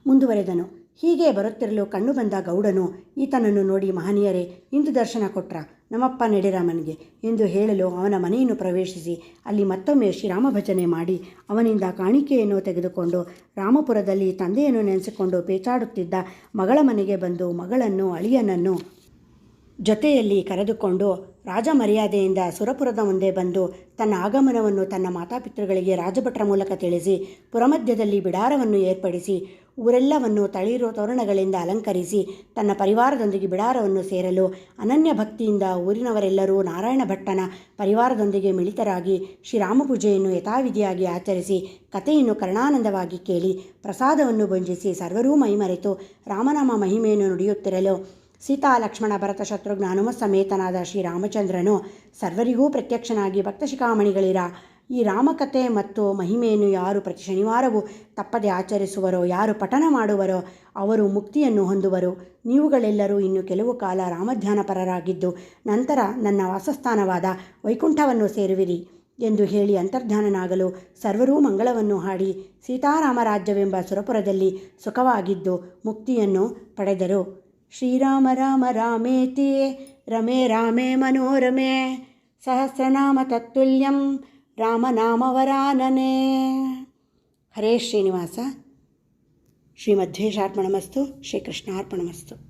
ಮುಂದುವರೆದನು. ಹೀಗೆ ಬರುತ್ತಿರಲು ಕಣ್ಣು ಬಂದ ಗೌಡನು, ಈತನನ್ನು ನೋಡಿ ಮಹನೀಯರೇ, ಇಂದು ದರ್ಶನ ಕೊಟ್ರ, ನಮ್ಮಪ್ಪ ನಡೆರಾಮನಿಗೆ, ಎಂದು ಹೇಳಲು ಅವನ ಮನೆಯನ್ನು ಪ್ರವೇಶಿಸಿ, ಅಲ್ಲಿ ಮತ್ತೊಮ್ಮೆ ಶ್ರೀರಾಮ ಭಜನೆ ಮಾಡಿ, ಅವನಿಂದ ಕಾಣಿಕೆಯನ್ನು ತೆಗೆದುಕೊಂಡು, ರಾಮಪುರದಲ್ಲಿ ತಂದೆಯನ್ನು ನೆನೆಸಿಕೊಂಡು ಪೇಚಾಡುತ್ತಿದ್ದ ಮಗಳ ಮನೆಗೆ ಬಂದು ಮಗಳನ್ನು, ಅಳಿಯನನ್ನು ಜೊತೆಯಲ್ಲಿ ಕರೆದುಕೊಂಡು ರಾಜ ಮರ್ಯಾದೆಯಿಂದ ಸುರಪುರದ ಮುಂದೆ ಬಂದು ತನ್ನ ಆಗಮನವನ್ನು ತನ್ನ ಮಾತಾಪಿತೃಗಳಿಗೆ ರಾಜಭಟ್ರ ಮೂಲಕ ತಿಳಿಸಿ, ಪುರಮಧ್ಯದಲ್ಲಿ ಬಿಡಾರವನ್ನು ಏರ್ಪಡಿಸಿ ಊರೆಲ್ಲವನ್ನು ತಳಿರು ತೋರಣಗಳಿಂದ ಅಲಂಕರಿಸಿ ತನ್ನ ಪರಿವಾರದೊಂದಿಗೆ ಬಿಡಾರವನ್ನು ಸೇರಲು ಅನನ್ಯ ಭಕ್ತಿಯಿಂದ ಊರಿನವರೆಲ್ಲರೂ ನಾರಾಯಣ ಭಟ್ಟನ ಪರಿವಾರದೊಂದಿಗೆ ಮಿಳಿತರಾಗಿ ಶ್ರೀರಾಮ ಪೂಜೆಯನ್ನು ಯಥಾವಿಧಿಯಾಗಿ ಆಚರಿಸಿ ಕಥೆಯನ್ನು ಕರ್ಣಾನಂದವಾಗಿ ಕೇಳಿ ಪ್ರಸಾದವನ್ನು ಭುಂಜಿಸಿ ಸರ್ವರೂ ಮೈಮರೆತು ರಾಮನಾಮ ಮಹಿಮೆಯನ್ನು ನುಡಿಯುತ್ತಿರಲು ಸೀತಾ, ಲಕ್ಷ್ಮಣ, ಭರತ, ಶತ್ರುಘ್ನ, ಹನುಮ ಸಮೇತನಾದ ಶ್ರೀರಾಮಚಂದ್ರನು ಸರ್ವರಿಗೂ ಪ್ರತ್ಯಕ್ಷನಾಗಿ ಭಕ್ತ ಶಿಖಾಮಣಿಗಳಿರ ಈ ರಾಮಕಥೆ ಮತ್ತು ಮಹಿಮೆಯನ್ನು ಯಾರು ಪ್ರತಿ ಶನಿವಾರವೂ ತಪ್ಪದೆ ಆಚರಿಸುವರೋ, ಯಾರು ಪಠನ ಮಾಡುವರೋ, ಅವರು ಮುಕ್ತಿಯನ್ನು ಹೊಂದುವರು. ನೀವುಗಳೆಲ್ಲರೂ ಇನ್ನು ಕೆಲವು ಕಾಲ ರಾಮಧ್ಯಾನಪರರಾಗಿದ್ದು, ನಂತರ ನನ್ನ ವಾಸಸ್ಥಾನವಾದ ವೈಕುಂಠವನ್ನು ಸೇರುವಿರಿ ಎಂದು ಹೇಳಿ ಅಂತರ್ಧಾನನಾಗಲು ಸರ್ವರೂ ಮಂಗಳವನ್ನು ಹಾಡಿ ಸೀತಾರಾಮ ರಾಜ್ಯವೆಂಬ ಸುರಪುರದಲ್ಲಿ ಸುಖವಾಗಿದ್ದು ಮುಕ್ತಿಯನ್ನು ಪಡೆದರು. ಶ್ರೀರಾಮ, ರಾಮ ರಾಮೇತಿ ರಮೇ, ರಾಮೇ, ಮನೋರಮೇ, ಸಹಸ್ರನಾಮ ತತ್ತುಲ್ಯಂ ರಾಮನಾಮವರಾನನೆ. ಹರೇ ಶ್ರೀನಿವಾಸ. ಶ್ರೀಮಧ್ವೇಶಾರ್ಪಣಮಸ್ತು ಶ್ರೀಕೃಷ್ಣಾರ್ಪಣಮಸ್ತು.